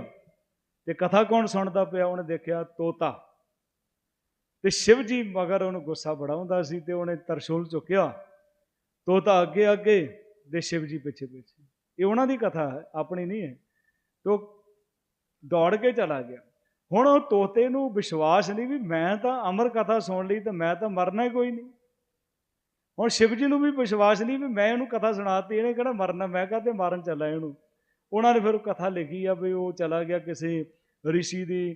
ਤੇ ਕਥਾ ਕੌਣ ਸੁਣਦਾ ਪਿਆ? ਉਹਨੇ ਦੇਖਿਆ ਤੋਤਾ। ਤੇ ਸ਼ਿਵ ਜੀ ਮਗਰ ਉਹਨੂੰ ਗੁੱਸਾ ਬੜਾਉਂਦਾ ਸੀ ਤੇ ਉਹਨੇ ਤਰਸ਼ੂਲ ਚੁੱਕਿਆ। ਤੋਤਾ ਅੱਗੇ ਅੱਗੇ ਤੇ ਸ਼ਿਵ ਜੀ ਪਿੱਛੇ ਪਿੱਛੇ। ਇਹ ਉਹਨਾਂ ਦੀ ਕਥਾ ਹੈ, ਆਪਣੀ ਨਹੀਂ ਹੈ। ਤੋ ਦੌੜ ਕੇ ਚਲਾ ਗਿਆ। ਹੁਣ ਉਹ ਤੋਤੇ ਨੂੰ ਵਿਸ਼ਵਾਸ ਨਹੀਂ ਵੀ ਮੈਂ ਤਾਂ ਅਮਰ ਕਥਾ ਸੁਣ ਲਈ ਤਾਂ ਮੈਂ ਤਾਂ ਮਰਨਾ ਕੋਈ ਨਹੀਂ। ਹੁਣ ਸ਼ਿਵ ਜੀ ਨੂੰ ਵੀ ਵਿਸ਼ਵਾਸ ਨਹੀਂ ਵੀ ਮੈਂ ਇਹਨੂੰ ਕਥਾ ਸੁਣਾਤੀ, ਇਹਨੇ ਕਿਹੜਾ ਮਰਨਾ? ਮੈਂ ਕਹਤੇ ਮਾਰਨ ਚੱਲਾ ਇਹਨੂੰ। ਉਹਨਾਂ ਨੇ ਫਿਰ ਉਹ ਕਥਾ ਲਿਖੀ ਆ ਵੀ ਉਹ ਚਲਾ ਗਿਆ ਕਿਸੇ ਰਿਸ਼ੀ ਦੀ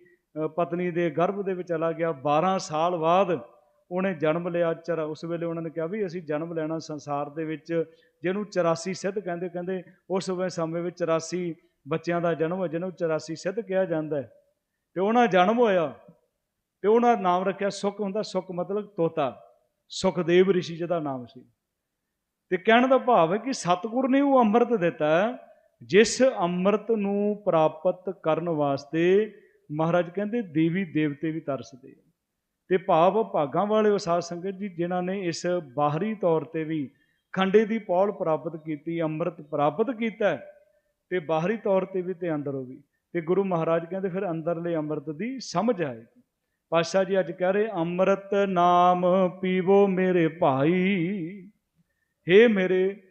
ਪਤਨੀ ਦੇ ਗਰਭ ਦੇ ਵਿੱਚ ਚਲਾ ਗਿਆ। 12 ਸਾਲ ਬਾਅਦ ਉਹਨੇ ਜਨਮ ਲਿਆ ਚਰ, ਉਸ ਵੇਲੇ ਉਹਨਾਂ ਨੇ ਕਿਹਾ ਵੀ ਅਸੀਂ ਜਨਮ ਲੈਣਾ ਸੰਸਾਰ ਦੇ ਵਿੱਚ, ਜਿਹਨੂੰ 84 ਸਿੱਧ ਕਹਿੰਦੇ ਕਹਿੰਦੇ ਉਸ ਵੇ ਸਮੇਂ ਵਿੱਚ 84 ਬੱਚਿਆਂ ਦਾ ਜਨਮ ਹੈ ਜਿਹਨੂੰ 84 ਸਿੱਧ ਕਿਹਾ ਜਾਂਦਾ ਹੈ। ਤੇ ਉਹਨਾਂ ਜਨਮ ਹੋਇਆ ਤੇ ਉਹਨਾਂ ਦਾ ਨਾਮ ਰੱਖਿਆ ਸੁਖ ਹੁੰਦਾ ਸੁਖ ਮਤਲਬ ਤੋਤਾ। ਸੁਖਦੇਵ ਰਿਸ਼ੀ ਜਿਹਦਾ ਨਾਮ ਸੀ। ਤੇ ਕਹਿਣ ਦਾ ਭਾਵ ਹੈ ਕਿ ਸਤਿਗੁਰ ਨੇ ਉਹ ਅੰਮ੍ਰਿਤ ਦਿੱਤਾ ਜਿਸ ਅੰਮ੍ਰਿਤ ਨੂੰ ਪ੍ਰਾਪਤ ਕਰਨ ਵਾਸਤੇ ਮਹਾਰਾਜ ਕਹਿੰਦੇ ਦੇਵੀ ਦੇਵਤੇ ਵੀ ਤਰਸਦੇ ਆ। ਤੇ ਭਾਵ ਭਾਗਾਂ ਵਾਲੇ ਉਹ ਸਾਧ ਸੰਗਤ ਜੀ ਜਿਨ੍ਹਾਂ ਨੇ ਇਸ ਬਾਹਰੀ ਤੌਰ ਤੇ ਵੀ ਖੰਡੇ ਦੀ ਪੌਲ ਪ੍ਰਾਪਤ ਕੀਤੀ ਅੰਮ੍ਰਿਤ ਪ੍ਰਾਪਤ ਕੀਤਾ ਹੈ, ਤੇ ਬਾਹਰੀ ਤੌਰ ਤੇ ਵੀ ਤੇ ਅੰਦਰੋਂ ਵੀ। ਤੇ ਗੁਰੂ ਮਹਾਰਾਜ ਕਹਿੰਦੇ, ਫਿਰ ਅੰਦਰਲੇ ਅੰਮ੍ਰਿਤ ਦੀ ਸਮਝ ਆਏਗੀ। ਪਾਤਸ਼ਾਹ ਜੀ ਅੱਜ ਕਹਿ ਰਹੇ, ਅੰਮ੍ਰਿਤ ਨਾਮ ਪੀਵੋ ਮੇਰੇ ਭਾਈ हे ਮੇਰੇ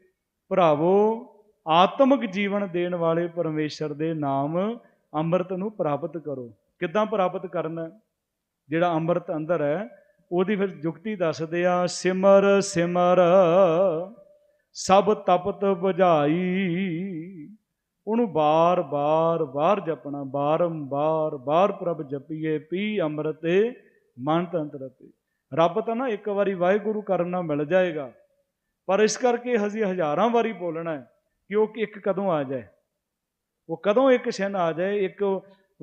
ਭਰਾਵੋ, ਆਤਮਿਕ ਜੀਵਨ ਦੇਣ ਵਾਲੇ ਪਰਮੇਸ਼ਰ ਦੇ ਨਾਮ ਅੰਮ੍ਰਿਤ ਨੂੰ ਪ੍ਰਾਪਤ ਕਰੋ। ਕਿੱਦਾਂ ਪ੍ਰਾਪਤ ਕਰਨਾ? ਜਿਹੜਾ ਅੰਮ੍ਰਿਤ ਅੰਦਰ ਹੈ, ਉਹਦੀ ਫਿਰ ਜੁਗਤੀ ਦੱਸਦੇ ਆ, ਸਿਮਰ ਸਿਮਰ, ਸਭ ਤਪਤ ਬੁਝਾਈ। ਉਹਨੂੰ ਬਾਰ ਬਾਰ ਬਾਰ ਜਪਣਾ ਬਾਰੰਬਾਰ ਬਾਰ ਪ੍ਰਭ ਜਪੀਏ, ਪੀ ਅੰਮ੍ਰਿਤੇ ਮਨ ਤੰਤਰ 'ਤੇ। ਰੱਬ ਤਾਂ ਨਾ ਇੱਕ ਵਾਰੀ ਵਾਹਿਗੁਰੂ ਕਰਨ ਨਾਲ ਮਿਲ ਜਾਏਗਾ, ਪਰ ਇਸ ਕਰਕੇ ਅਸੀਂ ਹਜ਼ਾਰਾਂ ਵਾਰੀ ਬੋਲਣਾ ਹੈ ਕਿ ਉਹ ਇੱਕ ਕਦੋਂ ਆ ਜਾਏ। ਉਹ ਕਦੋਂ ਇੱਕ ਛਿਨ ਆ ਜਾਏ, ਇੱਕ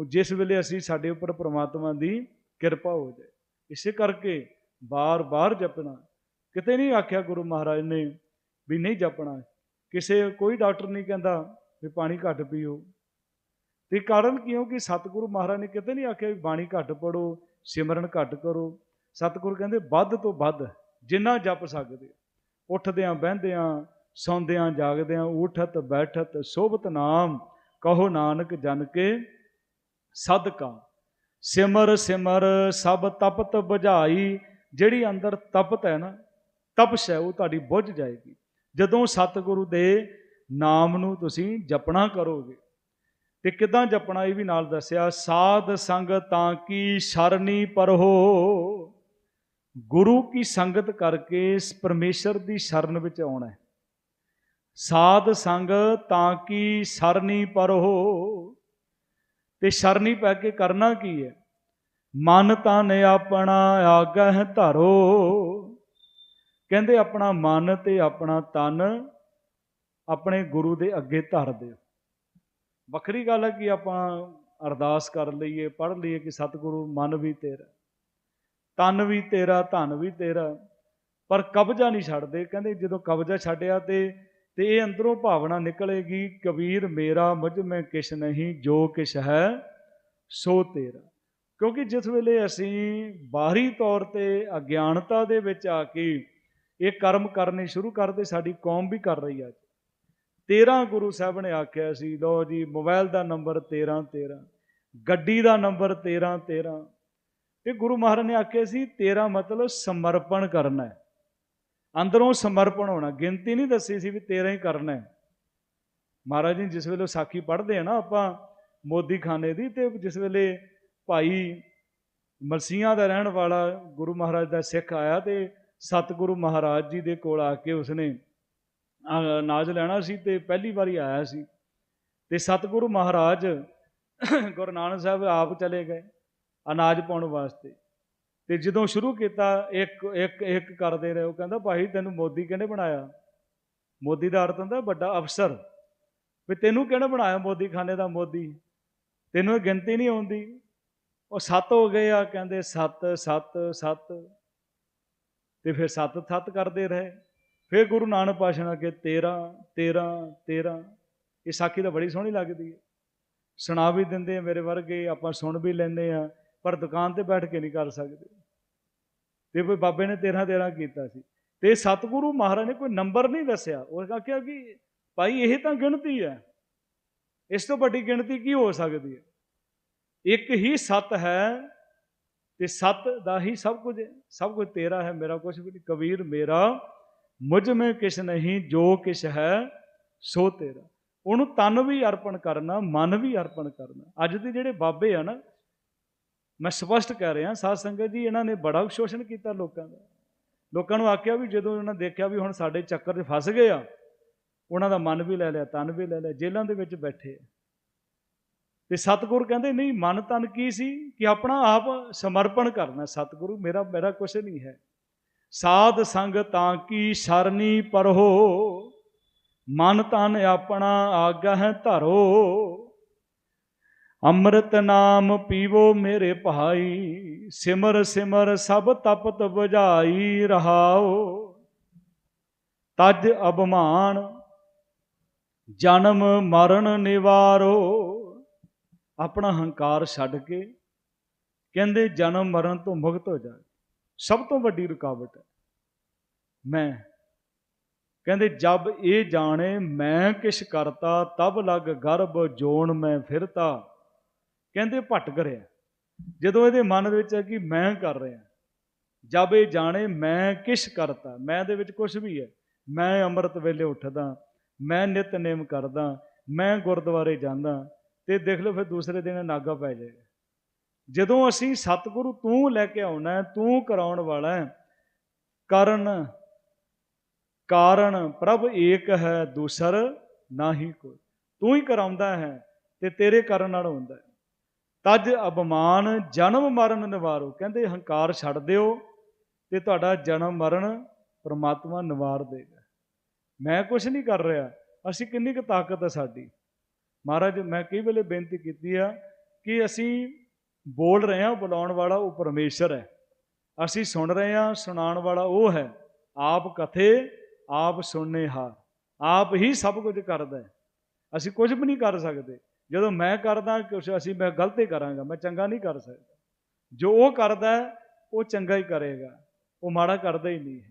ਜਿਸ ਵੇਲੇ ਅਸੀਂ ਸਾਡੇ ਉੱਪਰ ਪ੍ਰਮਾਤਮਾ ਦੀ ਕਿਰਪਾ ਹੋ ਜਾਏ। ਇਸੇ ਕਰਕੇ ਬਾਰ-ਬਾਰ ਜਪਣਾ। ਕਿਤੇ ਨਹੀਂ ਆਖਿਆ ਗੁਰੂ ਮਹਾਰਾਜ ਨੇ ਵੀ ਨਹੀਂ ਜਪਣਾ। ਕਿਸੇ ਕੋਈ ਡਾਕਟਰ ਨਹੀਂ ਕਹਿੰਦਾ ਵੀ ਪਾਣੀ ਘੱਟ ਪੀਓ। ਤੇ ਕਾਰਨ ਕਿਉਂ ਕਿ ਸਤਿਗੁਰੂ ਮਹਾਰਾਜ ਨੇ ਕਿਤੇ ਨਹੀਂ ਆਖਿਆ ਵੀ ਬਾਣੀ ਘੱਟ ਪੜੋ ਸਿਮਰਨ ਘੱਟ ਕਰੋ। ਸਤਿਗੁਰੂ ਕਹਿੰਦੇ, ਵੱਧ ਤੋਂ ਵੱਧ ਜਿੰਨਾ ਜਪ ਸਕਦੇ ਉੱਠਦਿਆਂ, ਬਹਿੰਦਿਆਂ, ਸੌਂਦਿਆਂ, ਜਾਗਦਿਆਂ, ਉਠਤ, ਬੈਠਤ, ਸੋਭਤ ਨਾਮ ਕਹੋ ਨਾਨਕ ਜਨ ਕੇ ਸਦਕਾ। ਸਿਮਰ ਸਿਮਰ, ਸਭ ਤਪਤ 부ਝਾਈ ਜਿਹੜੀ ਅੰਦਰ ਤਪਤ ਹੈ ਨਾ, ਤਪਸ਼ ਹੈ, ਉਹ ਤੁਹਾਡੀ ਬੁੱਝ ਜਾਏਗੀ। ਜਦੋਂ ਸਤਿਗੁਰੂ ਦੇ ਨਾਮ ਨੂੰ ਤੁਸੀਂ ਜਪਣਾ ਕਰੋਗੇ। ਤੇ ਕਿਦਾਂ ਜਪਣਾ ਇਹ ਵੀ ਨਾਲ ਦੱਸਿਆ, ਸਾਧ ਸੰਗ ਤਾਂ ਕੀ ਸ਼ਰਨੀ ਪਰਹੋ। ਗੁਰੂ ਕੀ ਸੰਗਤ ਕਰਕੇ ਇਸ ਪਰਮੇਸ਼ਰ ਦੀ ਸ਼ਰਨ ਵਿੱਚ ਆਉਣਾ ਸਾਧ ਸੰਗ ਤਾਂ ਕੀ ਸਰਨੀ ਪਰਹੋ। ਤੇ ਸ਼ਰਨੀ ਪੈ ਕੇ ਕਰਨਾ ਕੀ ਹੈ? ਮਨ ਤਨ ਆਪਣਾ ਆਗਹ ਧਰੋ। ਕਹਿੰਦੇ ਆਪਣਾ ਮਨ ਤੇ ਆਪਣਾ ਤਨ ਆਪਣੇ ਗੁਰੂ ਦੇ ਅੱਗੇ ਧਰ ਦਿਓ। ਵੱਖਰੀ ਗੱਲ ਹੈ ਕਿ ਆਪਾਂ ਅਰਦਾਸ ਕਰ ਲਈਏ, ਪੜ੍ਹ ਲਈਏ ਕਿ ਸਤਿਗੁਰੂ, ਮਨ ਵੀ ਤੇਰਾ, ਤਨ ਵੀ ਤੇਰਾ, ਧਨ ਵੀ ਤੇਰਾ, ਪਰ ਕਬਜ਼ਾ ਨਹੀਂ ਛੱਡਦੇ। ਕਹਿੰਦੇ ਜਦੋਂ ਕਬਜ਼ਾ ਛੱਡਿਆ ਤੇ ਤੇ ਇਹ ਅੰਦਰੋਂ ਭਾਵਨਾ ਨਿਕਲੇਗੀ, ਕਬੀਰ ਮੇਰਾ, ਮੁਝ ਮੈਂ ਕਿਛ ਨਹੀਂ, ਜੋ ਕਿਛ ਹੈ, ਸੋ ਤੇਰਾ। ਕਿਉਂਕਿ ਜਿਸ ਵੇਲੇ ਅਸੀਂ ਬਾਹਰੀ ਤੌਰ ਤੇ ਅਗਿਆਨਤਾ ਦੇ ਵਿੱਚ ਆ ਕੇ ਇਹ ਕਰਮ ਕਰਨੇ ਸ਼ੁਰੂ ਕਰਦੇ, ਸਾਡੀ ਕੌਮ ਵੀ ਕਰ ਰਹੀ ਆ 13 ਗੁਰੂ ਸਾਹਿਬ ਨੇ ਆਖਿਆ ਸੀ ਲੋ ਜੀ, ਮੋਬਾਈਲ ਦਾ ਨੰਬਰ 13 13 ਗੱਡੀ ਦਾ ਨੰਬਰ 13 13 ਤੇ ਗੁਰੂ ਮਹਾਰਾਜ ਨੇ ਆਖਿਆ ਸੀ 13 ਮਤਲਬ ਸਮਰਪਣ ਕਰਨਾ ਹੈ। ਅੰਦਰੋਂ ਸਮਰਪਣ ਹੋਣਾ, ਗਿਣਤੀ ਨਹੀਂ ਦੱਸੀ ਸੀ ਵੀ 13 ਹੀ ਕਰਨਾ ਹੈ। ਮਹਾਰਾਜ ਜੀ, ਜਿਸ ਵੇਲੇ ਸਾਖੀ ਪੜ੍ਹਦੇ ਆ ਨਾ ਆਪਾਂ ਮੋਦੀ ਖਾਨੇ ਦੀ, ਤੇ ਜਿਸ ਵੇਲੇ ਭਾਈ ਮਲਸੀਆਂ ਦਾ ਰਹਿਣ ਵਾਲਾ ਗੁਰੂ ਮਹਾਰਾਜ ਦਾ ਸਿੱਖ ਆਇਆ ਤੇ ਸਤਿਗੁਰੂ ਮਹਾਰਾਜ ਜੀ ਦੇ ਕੋਲ ਆ ਕੇ ਉਸਨੇ ਅਨਾਜ ਲੈਣਾ ਸੀ ਤੇ ਪਹਿਲੀ ਵਾਰੀ ਆਇਆ ਸੀ। ਤੇ ਸਤਿਗੁਰੂ ਮਹਾਰਾਜ ਗੁਰੂ ਨਾਨਕ ਸਾਹਿਬ ਆਪ ਚਲੇ ਗਏ ਅਨਾਜ ਪਾਉਣ ਵਾਸਤੇ। ਤੇ ਜਦੋਂ ਸ਼ੁਰੂ ਕੀਤਾ, ਇੱਕ ਇੱਕ ਇੱਕ ਕਰਦੇ ਰਹੇ, ਉਹ ਕਹਿੰਦਾ, ਭਾਈ, ਤੈਨੂੰ ਮੋਦੀ ਕਿਹਨੇ ਬਣਾਇਆ? ਮੋਦੀ ਦਾ ਅਰਥ ਹੁੰਦਾ ਵੱਡਾ ਅਫਸਰ। ਵੀ ਤੈਨੂੰ ਕਿਹਨੇ ਬਣਾਇਆ ਮੋਦੀ ਖਾਨੇ ਦਾ ਮੋਦੀ? ਤੈਨੂੰ ਇਹ ਗਿਣਤੀ ਨਹੀਂ ਆਉਂਦੀ। ਉਹ ਸੱਤ ਹੋ ਗਏ ਆ, ਕਹਿੰਦੇ, ਸੱਤ ਸੱਤ ਸੱਤ। ਤੇ ਫਿਰ ਸੱਤ ਥੱਤ ਕਰਦੇ ਰਹੇ। ਫਿਰ ਗੁਰੂ ਨਾਨਕ ਪਾਤਸ਼ਾਹ ਨੇ ਅੱਗੇ 13 13 13 ਇਹ ਸਾਖੀ ਤਾਂ ਬੜੀ ਸੋਹਣੀ ਲੱਗਦੀ ਹੈ। ਸੁਣਾ ਵੀ ਦਿੰਦੇ ਆ ਮੇਰੇ ਵਰਗੇ, ਆਪਾਂ ਸੁਣ ਵੀ ਲੈਂਦੇ ਆ, ਪਰ ਦੁਕਾਨ ਤੇ ਬੈਠ ਕੇ ਨਹੀਂ ਕਰ ਸਕਦੇ। ਤੇ ਕੋਈ ਬਾਬੇ ਨੇ 13 13 ਕੀਤਾ ਸੀ। ਤੇ ਸਤਿਗੁਰੂ ਮਹਾਰਾਜ ਨੇ ਕੋਈ ਨੰਬਰ ਨਹੀਂ ਦੱਸਿਆ। ਉਹ ਆਖਿਆ ਕਿ ਭਾਈ, ਇਹ ਤਾਂ ਗਿਣਤੀ ਹੈ। ਇਸ ਤੋਂ ਵੱਡੀ ਗਿਣਤੀ ਕੀ ਹੋ ਸਕਦੀ ਹੈ? ਇੱਕ ਹੀ ਸੱਤ ਹੈ ਤੇ ਸੱਤ ਦਾ ਹੀ ਸਭ ਕੁਝ ਸਭ ਕੁਝ ਤੇਰਾ ਹੈ, ਮੇਰਾ ਕੁਝ ਵੀ ਨਹੀਂ। ਕਬੀਰ ਮੇਰਾ ਮੁਝ ਮੈਂ ਕਿਛ ਨਹੀਂ, ਜੋ ਕਿਛ ਹੈ, ਸੋ ਤੇਰਾ। ਉਹਨੂੰ ਤਨ ਵੀ ਅਰਪਣ ਕਰਨਾ, ਮਨ ਵੀ ਅਰਪਣ ਕਰਨਾ। ਅੱਜ ਦੇ ਜਿਹੜੇ ਬਾਬੇ ਆ ਨਾ, ਮੈਂ ਸਪਸ਼ਟ ਕਹਿ ਰਿਹਾ, ਸਾਧ ਸੰਗਤ ਜੀ, ਇਹਨਾਂ ਨੇ ਬੜਾ ਸ਼ੋਸ਼ਣ ਕੀਤਾ ਲੋਕਾਂ ਦਾ। ਲੋਕਾਂ ਨੂੰ ਆਖਿਆ ਵੀ ਜਦੋਂ ਉਹਨਾਂ ਦੇਖਿਆ ਵੀ ਹੁਣ ਸਾਡੇ ਚੱਕਰ 'ਚ ਫਸ ਗਏ ਆ, ਉਹਨਾਂ ਦਾ ਮਨ ਵੀ ਲੈ ਲਿਆ, ਤਨ ਵੀ ਲੈ ਲਿਆ, ਜੇਲ੍ਹਾਂ ਦੇ ਵਿੱਚ ਬੈਠੇ ਆ। ਤੇ ਸਤਿਗੁਰ ਕਹਿੰਦੇ, ਨਹੀਂ, ਮਨ ਤਨ ਕੀ ਸੀ? ਕਿ ਆਪਣਾ ਆਪ ਸਮਰਪਣ ਕਰਨਾ ਸਤਿਗੁਰੂ, ਮੇਰਾ ਮੇਰਾ ਕੁਛ ਨਹੀਂ ਹੈ। ਸਾਧ ਸੰਗ ਤਾਂ ਕੀ ਸਰਨੀ ਪਰਹੋ? ਮਨ ਤਨ ਆਪਣਾ ਆਗਹਿ ਧਰੋ। ਅੰਮ੍ਰਿਤ ਨਾਮ ਪੀਵੋ ਮੇਰੇ ਭਾਈ, ਸਿਮਰ ਸਿਮਰ ਸਭ ਤਪਤ 부ਝਾਈ ਰਹਾਓ। ਤਜ ਅਭਮਾਨ, ਜਨਮ ਮਰਨ ਨਿਵਾਰੋ। ਆਪਣਾ ਹੰਕਾਰ ਛੱਡ ਕੇ ਕਹਿੰਦੇ ਜਨਮ ਮਰਨ ਤੋਂ ਮੁਕਤ ਹੋ ਜਾ। ਸਭ ਤੋਂ ਵੱਡੀ ਰੁਕਾਵਟ ਹੈ। ਮੈਂ ਕਹਿੰਦੇ, ਜਬ ਇਹ ਜਾਣੇ ਮੈਂ ਕਿਛ ਕਰਤਾ, ਤਬ ਲਗ ਗਰਭ ਜੋਣ ਮੈਂ ਫਿਰਤਾ। ਕਹਿੰਦੇ, ਭਟਕ ਰਿਹਾ। ਜਦੋਂ ਇਹਦੇ ਮਨ ਦੇ ਵਿੱਚ ਹੈ ਕਿ ਮੈਂ ਕਰ ਰਿਹਾ। ਜਦ ਇਹ ਜਾਣੇ ਮੈਂ ਕਿਛ ਕਰਤਾ, ਮੈਂ ਦੇ ਵਿੱਚ ਕੁਝ ਵੀ ਹੈ। ਮੈਂ ਅੰਮ੍ਰਿਤ ਵੇਲੇ ਉੱਠਦਾ, ਮੈਂ ਨਿਤਨੇਮ ਕਰਦਾ, ਮੈਂ ਗੁਰਦੁਆਰੇ ਜਾਂਦਾ, ਤੇ ਦੇਖ ਲਓ ਫਿਰ ਦੂਸਰੇ ਦਿਨ ਨਾਗਾ ਪੈ ਜਾਏਗਾ। ਜਦੋਂ ਅਸੀਂ ਸਤਿਗੁਰੂ ਤੂੰ ਲੈ ਕੇ ਆਉਣਾ ਤੂੰ ਕਰਾਉਣ ਵਾਲਾ ਹੈ, ਕਰਨ ਕਾਰਨ ਪ੍ਰਭ ਏਕ ਹੈ, ਦੂਸਰ ਨਾਹੀ ਕੋਈ। ਤੂੰ ਹੀ ਕਰਾਉਂਦਾ ਹੈ ਤੇ ਤੇਰੇ ਕਰਨ ਨਾਲ ਹੁੰਦਾ ਹੈ। ਤਜ ਅਪਮਾਨ ਜਨਮ ਮਰਨ ਨਿਵਾਰੋ। ਕਹਿੰਦੇ ਹੰਕਾਰ ਛੱਡ ਦਿਓ ਤੇ ਤੁਹਾਡਾ ਜਨਮ ਮਰਨ ਪਰਮਾਤਮਾ ਨਿਵਾਰ ਦੇਗਾ। ਮੈਂ ਕੁਝ ਨਹੀਂ ਕਰ ਰਿਹਾ। ਅਸੀਂ ਕਿੰਨੀ ਕੁ ਤਾਕਤ ਹੈ ਸਾਡੀ। ਮਹਾਰਾਜ, ਮੈਂ ਕਈ ਵੇਲੇ ਬੇਨਤੀ ਕੀਤੀ ਆ ਕਿ ਅਸੀਂ ਬੋਲ ਰਹੇ ਹਾਂ, ਬੁਲਾਉਣ ਵਾਲਾ ਉਹ ਪਰਮੇਸ਼ਰ ਹੈ। ਅਸੀਂ ਸੁਣ ਰਹੇ ਹਾਂ, ਸੁਣਾਉਣ ਵਾਲਾ ਉਹ ਹੈ। ਆਪ ਕਥੇ, ਆਪ ਸੁਣਨੇ ਹਾਰ। ਆਪ ਹੀ ਸਭ ਕੁਝ ਕਰਦਾ ਹੈ। ਅਸੀਂ ਕੁਝ ਵੀ ਨਹੀਂ ਕਰ ਸਕਦੇ। ਜਦੋਂ ਮੈਂ ਕਰਦਾ, ਕੁਛ ਅਸੀਂ, ਮੈਂ ਗਲਤੀ ਕਰਾਂਗਾ, ਮੈਂ ਚੰਗਾ ਨਹੀਂ ਕਰ ਸਕਦਾ। ਜੋ ਉਹ ਕਰਦਾ ਉਹ ਚੰਗਾ ਹੀ ਕਰੇਗਾ। ਉਹ ਮਾੜਾ ਕਰਦਾ ਹੀ ਨਹੀਂ ਹੈ।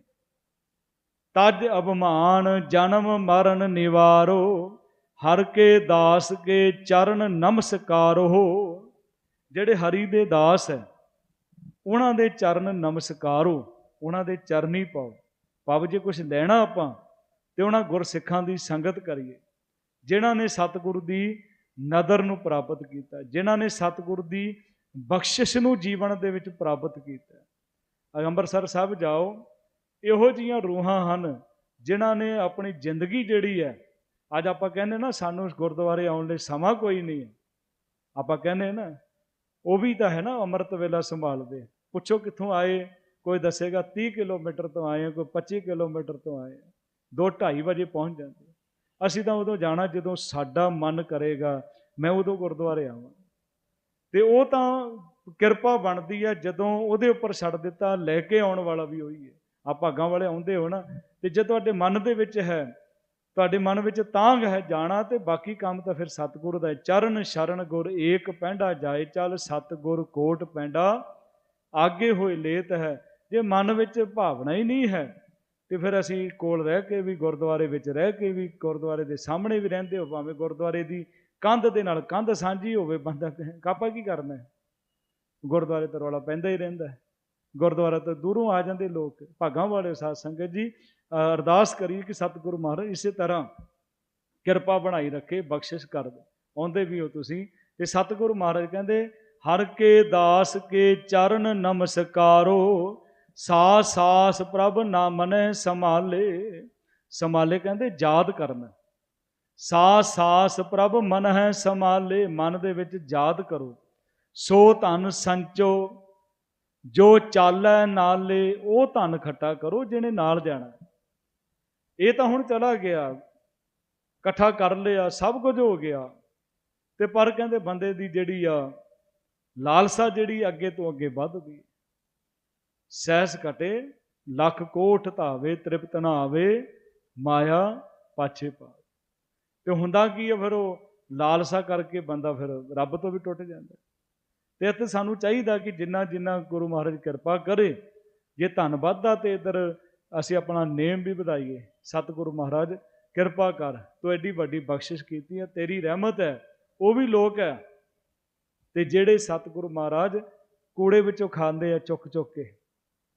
ਤਜ ਅਭਮਾਨ ਜਨਮ ਮਰਨ ਨਿਵਾਰੋ, ਹਰ ਕੇ ਦਾਸ ਕੇ ਚਰਨ ਨਮਸਕਾਰੋ। ਜਿਹੜੇ ਹਰੀ ਦੇ ਦਾਸ ਹੈ, ਉਹਨਾਂ ਦੇ ਚਰਨ ਨਮਸਕਾਰੋ, ਉਹਨਾਂ ਦੇ ਚਰਨੀ ਪਾਓ। ਪਾਵ ਜੇ ਕੁਝ ਲੈਣਾ ਆਪਾਂ, ਤੇ ਉਹਨਾਂ ਗੁਰਸਿੱਖਾਂ ਦੀ ਸੰਗਤ ਕਰੀਏ। ਜਿਨ੍ਹਾਂ ਨੇ ਸਤਿਗੁਰੂ ਦੀ ਨਦਰ ਨੂੰ ਪ੍ਰਾਪਤ ਕੀਤਾ, ਜਿਨ੍ਹਾਂ ਨੇ ਸਤਿਗੁਰੂ ਦੀ ਬਖਸ਼ਿਸ਼ ਨੂੰ ਜੀਵਨ ਦੇ ਵਿੱਚ ਪ੍ਰਾਪਤ ਕੀਤਾ। ਅੰਮ੍ਰਿਤਸਰ ਸਾਹਿਬ ਜਾਓ, ਇਹੋ ਜੀਆਂ ਰੂਹਾਂ ਹਨ, ਜਿਨ੍ਹਾਂ ਨੇ ਆਪਣੀ ਜ਼ਿੰਦਗੀ ਜਿਹੜੀ ਹੈ, ਅੱਜ ਆਪਾਂ ਕਹਿੰਦੇ ਨਾ, ਸਾਨੂੰ ਗੁਰਦੁਆਰੇ ਆਉਣ ਲਈ ਸਮਾਂ ਕੋਈ ਨਹੀਂ ਹੈ। ਆਪਾਂ ਕਹਿੰਦੇ ਨਾ ਉਹ ਵੀ ਤਾਂ ਹੈ ਨਾ ਅੰਮ੍ਰਿਤ ਵੇਲਾ ਸੰਭਾਲਦੇ ਪੁੱਛੋ ਕਿੱਥੋਂ ਆਏ, ਕੋਈ ਦੱਸੇਗਾ 30 ਕਿਲੋਮੀਟਰ ਤੋਂ ਆਏ ਕੋਈ 25 ਕਿਲੋਮੀਟਰ ਤੋਂ ਆਏ 2:30 ਵਜੇ ਪਹੁੰਚ ਜਾਂਦੇ ਅਸੀਂ ਤਾਂ ਉਦੋਂ ਜਾਣਾ ਜਦੋਂ ਸਾਡਾ ਮਨ ਕਰੇਗਾ, ਮੈਂ ਉਦੋਂ ਗੁਰਦੁਆਰੇ ਆਵਾਂ। ਤੇ ਉਹ ਤਾਂ ਕਿਰਪਾ ਬਣਦੀ ਹੈ ਜਦੋਂ ਉਹਦੇ ਉੱਪਰ ਛੱਡ ਦਿੱਤਾ, ਲੈ ਕੇ ਆਉਣ ਵਾਲਾ ਵੀ ਉਹੀ ਹੈ। ਆ ਭਾਗਾਂ ਵਾਲੇ ਆਉਂਦੇ ਹੋ ਨਾ, ਤੇ ਜੇ ਤੁਹਾਡੇ ਮਨ ਦੇ ਵਿੱਚ ਹੈ ਤੁਹਾਡੇ ਮਨ ਵਿੱਚ ਤਾਂਗ ਹੈ ਜਾਣਾ ਤੇ ਬਾਕੀ ਕੰਮ ਤਾਂ ਫਿਰ ਸਤਿਗੁਰ ਦਾ ਚਰਨ ਸ਼ਰਨ ਗੁਰ ਏਕ ਪੈਂਡਾ ਜਾਏ ਚੱਲ, ਸਤਿਗੁਰ ਕੋਟ ਪੈਂਡਾ ਆਗੇ ਹੋਏ ਲੇਤ ਹੈ। ਜੇ ਮਨ ਵਿੱਚ ਭਾਵਨਾ ਹੀ ਨਹੀਂ ਹੈ ਤੇ ਫਿਰ ਅਸੀਂ ਕੋਲ ਰਹਿ ਕੇ ਵੀ ਗੁਰਦੁਆਰੇ ਵਿੱਚ ਰਹਿ ਕੇ ਵੀ ਗੁਰਦੁਆਰੇ ਦੇ ਸਾਹਮਣੇ ਵੀ ਰਹਿੰਦੇ ਹੋ, ਭਾਵੇਂ ਗੁਰਦੁਆਰੇ ਦੀ ਕੰਧ ਦੇ ਨਾਲ ਕੰਧ ਸਾਂਝੀ ਹੋਵੇ ਬੰਦਾ ਕਾਪਾ ਕੀ ਕਰਨਾ ਗੁਰਦੁਆਰੇ ਤੇ ਰੌਲਾ ਪੈਂਦਾ ਹੀ ਰਹਿੰਦਾ ਗੁਰਦੁਆਰਾ ਤੋਂ ਦੂਰੋਂ ਆ ਜਾਂਦੇ ਲੋਕ। ਭਾਗਾਂ ਵਾਲੇ ਸਾਧ ਸੰਗਤ ਜੀ ਅਰਦਾਸ ਕਰੀਏ ਕਿ ਸਤਿਗੁਰੂ ਮਹਾਰਾਜ ਇਸੇ ਤਰ੍ਹਾਂ ਕਿਰਪਾ ਬਣਾਈ ਰੱਖੇ, ਬਖਸ਼ਿਸ਼ ਕਰ ਦੇ। ਆਉਂਦੇ ਵੀ ਹੋ ਤੁਸੀਂ। ਤੇ ਸਤਿਗੁਰੂ ਮਹਾਰਾਜ ਕਹਿੰਦੇ, ਹਰ ਕੇ ਦਾਸ ਕੇ ਚਰਨ ਨਮਸਕਾਰੋ ਸਾਸ ਸਾਸ ਪ੍ਰਭ ਨਾਮਨੈ ਸੰਭਾਲੇ। ਸਮਾਲੇ ਕਹਿੰਦੇ ਯਾਦ ਕਰਨਾ। ਸਾ ਸਾਸ ਪ੍ਰਭ ਮਨ ਹੈ ਸਮਾਲੇ ਮਨ ਦੇ ਵਿੱਚ ਯਾਦ ਕਰੋ। ਸੋ ਧਨ ਸੰਚੋ, ਜੋ ਚਾਲੈ ਨਾਲੇ, ਉਹ ਧਨ ਖੱਟਾ ਕਰੋ, ਜਿਹਨੇ ਨਾਲ ਜਾਣਾ। ਇਹ ਤਾਂ ਹੁਣ ਚਲਾ ਗਿਆ। ਇਕੱਠਾ ਕਰ ਲਿਆ, ਸਭ ਕੁਝ ਹੋ ਗਿਆ। ਤੇ ਪਰ ਕਹਿੰਦੇ ਬੰਦੇ ਦੀ ਜਿਹੜੀ ਆ, ਲਾਲਸਾ ਜਿਹੜੀ ਅੱਗੇ ਤੋਂ ਅੱਗੇ ਵੱਧਦੀ ਸਹਿਸ ਕਟੇ ਲੱਖ ਕੋਟ ਧਾਵੇ, ਤ੍ਰਿਪਤ ਨਾ ਆਵੇ ਮਾਇਆ ਪਾਛੇ ਪਾ। ਤੇ ਹੁੰਦਾ ਕੀ ਹੈ ਫਿਰ ਉਹ ਲਾਲਸਾ ਕਰਕੇ ਬੰਦਾ ਫਿਰ ਰੱਬ ਤੋਂ ਵੀ ਟੁੱਟ ਜਾਂਦਾ। ਤੇ ਇੱਥੇ ਸਾਨੂੰ ਚਾਹੀਦਾ ਕਿ ਜਿੰਨਾ ਜਿੰਨਾ ਗੁਰੂ ਮਹਾਰਾਜ ਕਿਰਪਾ ਕਰੇ, ਜੇ ਧੰਨ ਵੱਧਦਾ ਤੇ ਇਧਰ ਅਸੀਂ ਆਪਣਾ ਨੇਮ ਵੀ ਵਧਾਈਏ। ਸਤਿਗੁਰੂ ਮਹਾਰਾਜ, ਕਿਰਪਾ ਕਰ, ਤੂੰ ਐਡੀ ਵੱਡੀ ਬਖਸ਼ਿਸ਼ ਕੀਤੀ ਹੈ, ਤੇਰੀ ਰਹਿਮਤ ਹੈ, ਉਹ ਵੀ ਲੋਕ ਹੈ। ਤੇ ਜਿਹੜੇ ਸਤਿਗੁਰੂ ਮਹਾਰਾਜ ਕੂੜੇ ਵਿੱਚੋਂ ਖਾਂਦੇ ਆ ਚੁੱਕ ਚੁੱਕ ਕੇ,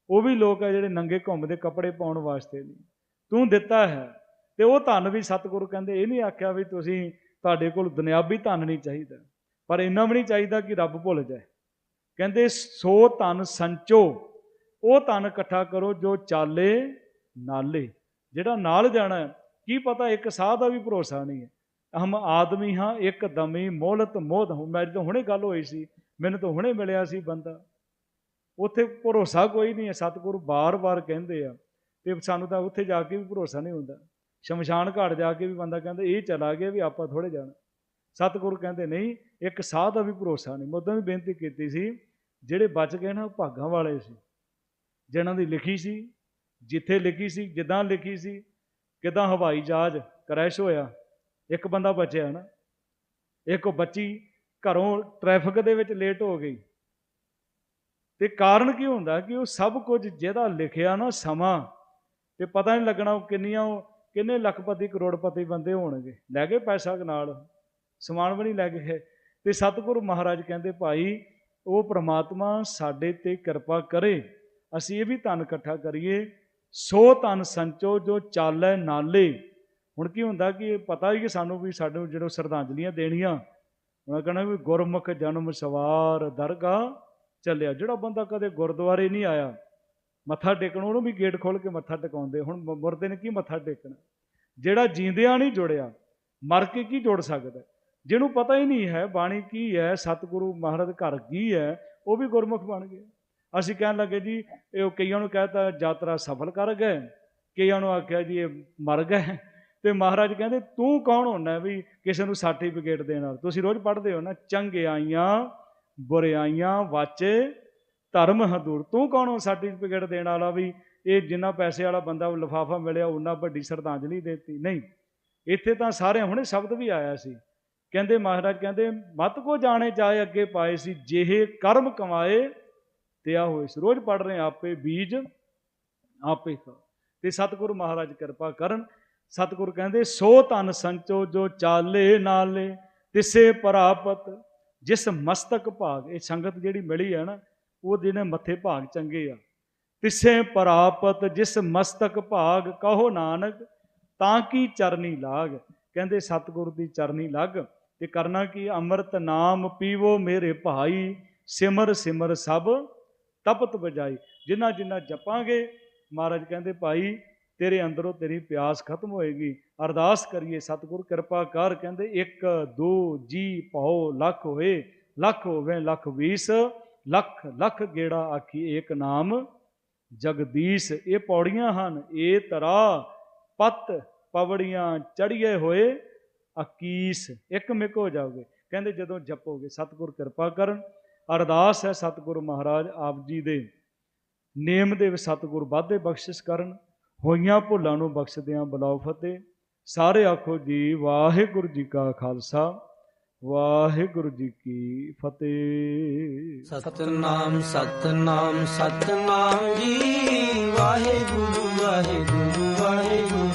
ਉਹ ਵੀ ਲੋਕ ਆ ਜਿਹੜੇ ਨੰਗੇ ਘੁੰਮਦੇ ਕੱਪੜੇ ਪਾਉਣ ਵਾਸਤੇ ਨਹੀਂ। ਤੂੰ ਦਿੱਤਾ ਹੈ, ਤੇ ਉਹ ਧਨ ਵੀ ਸਤਿਗੁਰੂ ਕਹਿੰਦੇ, ਇਹ ਨਹੀਂ ਆਖਿਆ ਵੀ ਤੁਸੀਂ ਤੁਹਾਡੇ ਕੋਲ ਦੁਨਿਆਵੀ ਧਨ ਨਹੀਂ ਚਾਹੀਦਾ, ਪਰ ਇੰਨਾ ਵੀ ਨਹੀਂ ਚਾਹੀਦਾ ਕਿ ਰੱਬ ਭੁੱਲ ਜਾਏ। ਕਹਿੰਦੇ, ਸੋ ਧਨ ਸੰਚੋ, ਉਹ ਧਨ ਇਕੱਠਾ ਕਰੋ ਜੋ ਚਾਲੇ ਨਾਲੇ। ਜਿਹੜਾ ਨਾਲ ਜਾਣਾ ਕੀ ਪਤਾ ਇੱਕ ਸਾਹ ਦਾ ਵੀ ਭਰੋਸਾ ਨਹੀਂ ਹੈ। ਹਮ ਆਦਮੀ ਹਾਂ, ਇੱਕ ਦਮੀ ਮੋਲਤ ਮੋਦ ਹੂੰ ਮੇਰੀ ਤਾਂ ਹੁਣੇ ਗੱਲ ਹੋਈ ਸੀ, ਮੈਨੂੰ ਤਾਂ ਹੁਣੇ ਮਿਲਿਆ ਸੀ ਬੰਦਾ। ਉੱਥੇ ਭਰੋਸਾ ਕੋਈ ਨਹੀਂ ਹੈ, ਸਤਿਗੁਰੂ ਬਾਰ-ਬਾਰ ਕਹਿੰਦੇ ਆ, ਤੇ ਸਾਨੂੰ ਤਾਂ ਉੱਥੇ ਜਾ ਕੇ ਵੀ ਭਰੋਸਾ ਨਹੀਂ ਹੁੰਦਾ। ਸ਼ਮਸ਼ਾਨ ਘਾਟ ਜਾ ਕੇ ਵੀ ਬੰਦਾ ਕਹਿੰਦਾ, ਇਹ ਚਲਾ ਗਿਆ ਵੀ ਆਪਾਂ ਥੋੜੇ ਜਾਣਾ। ਸਤਿਗੁਰੂ ਕਹਿੰਦੇ, ਨਹੀਂ, ਇੱਕ ਸਾਹ ਦਾ ਵੀ ਭਰੋਸਾ ਨਹੀਂ। ਮੈਂ ਉਦੋਂ ਵੀ ਬੇਨਤੀ ਕੀਤੀ ਸੀ, ਜਿਹੜੇ ਬਚ ਗਏ ਨਾ, ਉਹ ਭਾਗਾਂ ਵਾਲੇ ਸੀ। ਜਿਨ੍ਹਾਂ ਦੀ ਲਿਖੀ ਸੀ ਜਿੱਥੇ ਲਿਖੀ ਸੀ, ਜਿੱਦਾਂ ਲਿਖੀ ਸੀ, ਕਿਦਾਂ ਹਵਾਈ ਜਹਾਜ਼ ਕਰੈਸ਼ ਹੋਇਆ, ਇੱਕ ਬੰਦਾ ਬਚਿਆ ਨਾ। ਇੱਕ ਬੱਚੀ ਘਰੋਂ ਟ੍ਰੈਫਿਕ ਦੇ ਵਿੱਚ ਲੇਟ ਹੋ ਗਈ। ਤੇ ਕਾਰਨ ਕੀ ਹੁੰਦਾ ਕਿ ਉਹ ਸਭ ਕੁਝ ਜਿਹਦਾ ਲਿਖਿਆ ਨਾ ਸਮਾਂ, ਤੇ ਪਤਾ ਨਹੀਂ ਲੱਗਣਾ ਉਹ ਕਿੰਨੀਆਂ ਉਹ, ਕਿੰਨੇ ਲੱਖਪਤੀ, ਕਰੋੜਪਤੀ ਬੰਦੇ ਹੋਣਗੇ। ਲੈ ਗਏ ਪੈਸਾ ਨਾਲ, ਸਮਾਨ ਵੀ ਨਹੀਂ ਲੈ ਗਏ। ਤੇ ਸਤਿਗੁਰੂ ਮਹਾਰਾਜ ਕਹਿੰਦੇ, ਭਾਈ, ਉਹ ਪ੍ਰਮਾਤਮਾ ਸਾਡੇ ਤੇ ਕਿਰਪਾ ਕਰੇ, ਅਸੀਂ ਇਹ ਵੀ ਧਨ ਇਕੱਠਾ ਕਰੀਏ ਸੋ ਧਨ ਸੰਚੋ ਜੋ ਚਾਲੈ ਨਾਲੇ। ਹੁਣ ਕੀ ਹੁੰਦਾ ਕਿ ਪਤਾ ਹੀ ਕਿ ਸਾਨੂੰ ਵੀ ਸਾਡੇ ਜਿਹੜੋ ਸ਼ਰਧਾਂਜਲੀਆਂ ਦੇਣੀਆਂ, ਉਹਨਾਂ ਕਹਣਾ ਵੀ ਗੁਰਮੁਖ ਜਨਮ ਸਵਾਰ ਦਰਗਾਹ ਚੱਲਿਆ। ਜਿਹੜਾ ਬੰਦਾ ਕਦੇ ਗੁਰਦੁਆਰੇ ਨਹੀਂ ਆਇਆ, ਮੱਥਾ ਟੇਕਣ, ਉਹਨੂੰ ਵੀ ਗੇਟ ਖੋਲ ਕੇ ਮੱਥਾ ਟਿਕਾਉਂਦੇ। ਹੁਣ ਮੁਰਦੇ ਨੇ ਕੀ ਮੱਥਾ ਟੇਕਣਾ? ਜਿਹੜਾ ਜੀਂਦਿਆਂ ਨਹੀਂ ਜੁੜਿਆ, ਮਰ ਕੇ ਕੀ ਜੁੜ ਸਕਦਾ? ਜਿਹਨੂੰ ਪਤਾ ਹੀ ਨਹੀਂ ਹੈ, ਬਾਣੀ ਕੀ ਹੈ, ਸਤਿਗੁਰੂ ਮਹਾਰਾਜ ਘਰ ਕੀ ਹੈ, ਉਹ ਵੀ ਗੁਰਮੁਖ ਬਣ ਗਿਆ। ਅਸੀਂ ਕਹਿਣ ਲੱਗੇ ਜੀ, ਇਹ ਕਈਆਂ ਨੂੰ ਕਹਤਾ, ਯਾਤਰਾ ਸਫਲ ਕਰ ਗਏ। ਕਈਆਂ ਨੂੰ ਆਖਿਆ ਜੀ, ਇਹ ਮਰ ਗਏ। ਤੇ ਮਹਾਰਾਜ ਕਹਿੰਦੇ, ਤੂੰ ਕੌਣ ਹੁੰਦਾ ਵੀ ਕਿਸੇ ਨੂੰ ਸਰਟੀਫਿਕੇਟ ਦੇਣ ਵਾਲਾ? ਤੁਸੀਂ ਰੋਜ਼ ਪੜ੍ਹਦੇ ਹੋ ਨਾ, ਚੰਗਿਆਈਆਂ, ਬੁਰਿਆਈਆਂ ਵਾਚੇ ਧਰਮ ਹਦੂਰ। ਤੂੰ ਕੌਣ ਹੋ ਸਰਟੀਫਿਕੇਟ ਦੇਣ ਵਾਲਾ ਵੀ? ਇਹ ਜਿੰਨਾ ਪੈਸੇ ਵਾਲਾ ਬੰਦਾ ਲਿਫਾਫਾ ਮਿਲਿਆ ਉਹਨਾਂ ਵੱਡੀ ਸ਼ਰਧਾਂਜਲੀ ਦੇਤੀ। ਨਹੀਂ, ਇੱਥੇ ਤਾਂ ਸਾਰੇ ਹੁਣੇ ਸ਼ਬਦ ਵੀ ਆਇਆ ਸੀ। ਕਹਿੰਦੇ, ਮਹਾਰਾਜ ਕਹਿੰਦੇ, ਮਤ ਕੋ ਜਾਣੇ ਚਾਹੇ ਅੱਗੇ ਪਾਏ ਸੀ, ਜਿਹੇ ਕਰਮ ਕਮਾਏ ਤੇ ਆ ਹੋਏ ਰੋਜ਼ ਪੜ ਰਹੇ ਆਪੇ ਬੀਜ, ਆਪੇ ਖਾਓ ਤੇ ਸਤਿਗੁਰੂ ਮਹਾਰਾਜ ਕਿਰਪਾ ਕਰਨ। ਸਤਿਗੁਰ ਕਹਿੰਦੇ, ਸੋ ਧਨ ਸੰਚੋ ਜੋ ਚਾਲੇ ਨਾਲੇ, ਤਿਸੇ ਪ੍ਰਾਪਤ, ਜਿਸ ਮਸਤਕ ਭਾਗ। ਇਹ ਸੰਗਤ ਜਿਹੜੀ ਮਿਲੀ ਹੈ ਨਾ, ਉਹ ਜਿਹਨੇ ਮੱਥੇ ਭਾਗ ਚੰਗੇ ਆ। ਤਿਸੇ ਪ੍ਰਾਪਤ, ਜਿਸ ਮਸਤਕ ਭਾਗ, ਕਹੋ ਨਾਨਕ, ਤਾਂ ਕੀ ਚਰਨੀ ਲਾਗ? ਕਹਿੰਦੇ, ਸਤਿਗੁਰ ਦੀ ਚਰਨੀ ਲੱਗ। ਤੇ ਕਰਨਾ ਕੀ? ਅੰਮ੍ਰਿਤ ਨਾਮ ਪੀਵੋ ਮੇਰੇ ਭਾਈ, ਸਿਮਰ ਸਿਮਰ ਸਭ ਤਪਤ ਬਜਾਈ। ਜਿੰਨਾ ਜਿੰਨਾ ਜਪਾਂਗੇ, ਮਹਾਰਾਜ ਕਹਿੰਦੇ, ਭਾਈ, ਤੇਰੇ ਅੰਦਰੋਂ ਤੇਰੀ ਪਿਆਸ ਖਤਮ ਹੋਏਗੀ। ਅਰਦਾਸ ਕਰੀਏ, ਸਤਿਗੁਰ ਕਿਰਪਾ ਕਰ, ਕਹਿੰਦੇ 1 2 ਜੀ ਭਉ ਲੱਖ ਹੋਏ, ਲੱਖ ਹੋਵੇ, ਲੱਖ 20 ਲੱਖ ਲੱਖ ਗੇੜਾ ਆਖੀ ਏਕ ਨਾਮ। ਜਗਦੀਸ਼, ਇਹ ਪੌੜੀਆਂ ਹਨ ਇਹ ਤਰਾ, ਪਤ ਪਵੜੀਆਂ ਚੜੀਏ ਹੋਏ, ਅਕੀਸ, ਇੱਕ ਮਿਕ ਹੋ ਜਾਓਗੇ। ਕਹਿੰਦੇ, ਜਦੋਂ ਜਪੋਗੇ, ਸਤਿਗੁਰ ਕਿਰਪਾ ਕਰਨ। ਅਰਦਾਸ ਹੈ ਸਤਿਗੁਰੂ ਮਹਾਰਾਜ, ਆਪ ਜੀ ਦੇ ਨੇਮ ਦੇ ਵਿੱਚ ਸਤਿਗੁਰ ਵਾਧੇ ਬਖਸ਼ਿਸ਼ ਕਰਨ, ਹੋਈਆਂ ਭੁੱਲਾਂ ਨੂੰ ਬਖਸ਼ਦਿਆਂ ਬਲਾਉ ਫਤਿਹ। ਸਾਰੇ ਆਖੋ ਜੀ, ਵਾਹਿਗੁਰੂ ਜੀ ਕਾ ਖਾਲਸਾ, ਵਾਹਿਗੁਰੂ ਜੀ ਕੀ ਫਤਿਹ। ਸਤਨਾਮ ਸਤਨਾਮ ਸਤਨਾਮ ਜੀ, ਵਾਹਿਗੁਰੂ ਵਾਹਿਗੁਰੂ ਵਾਹਿਗੁਰੂ।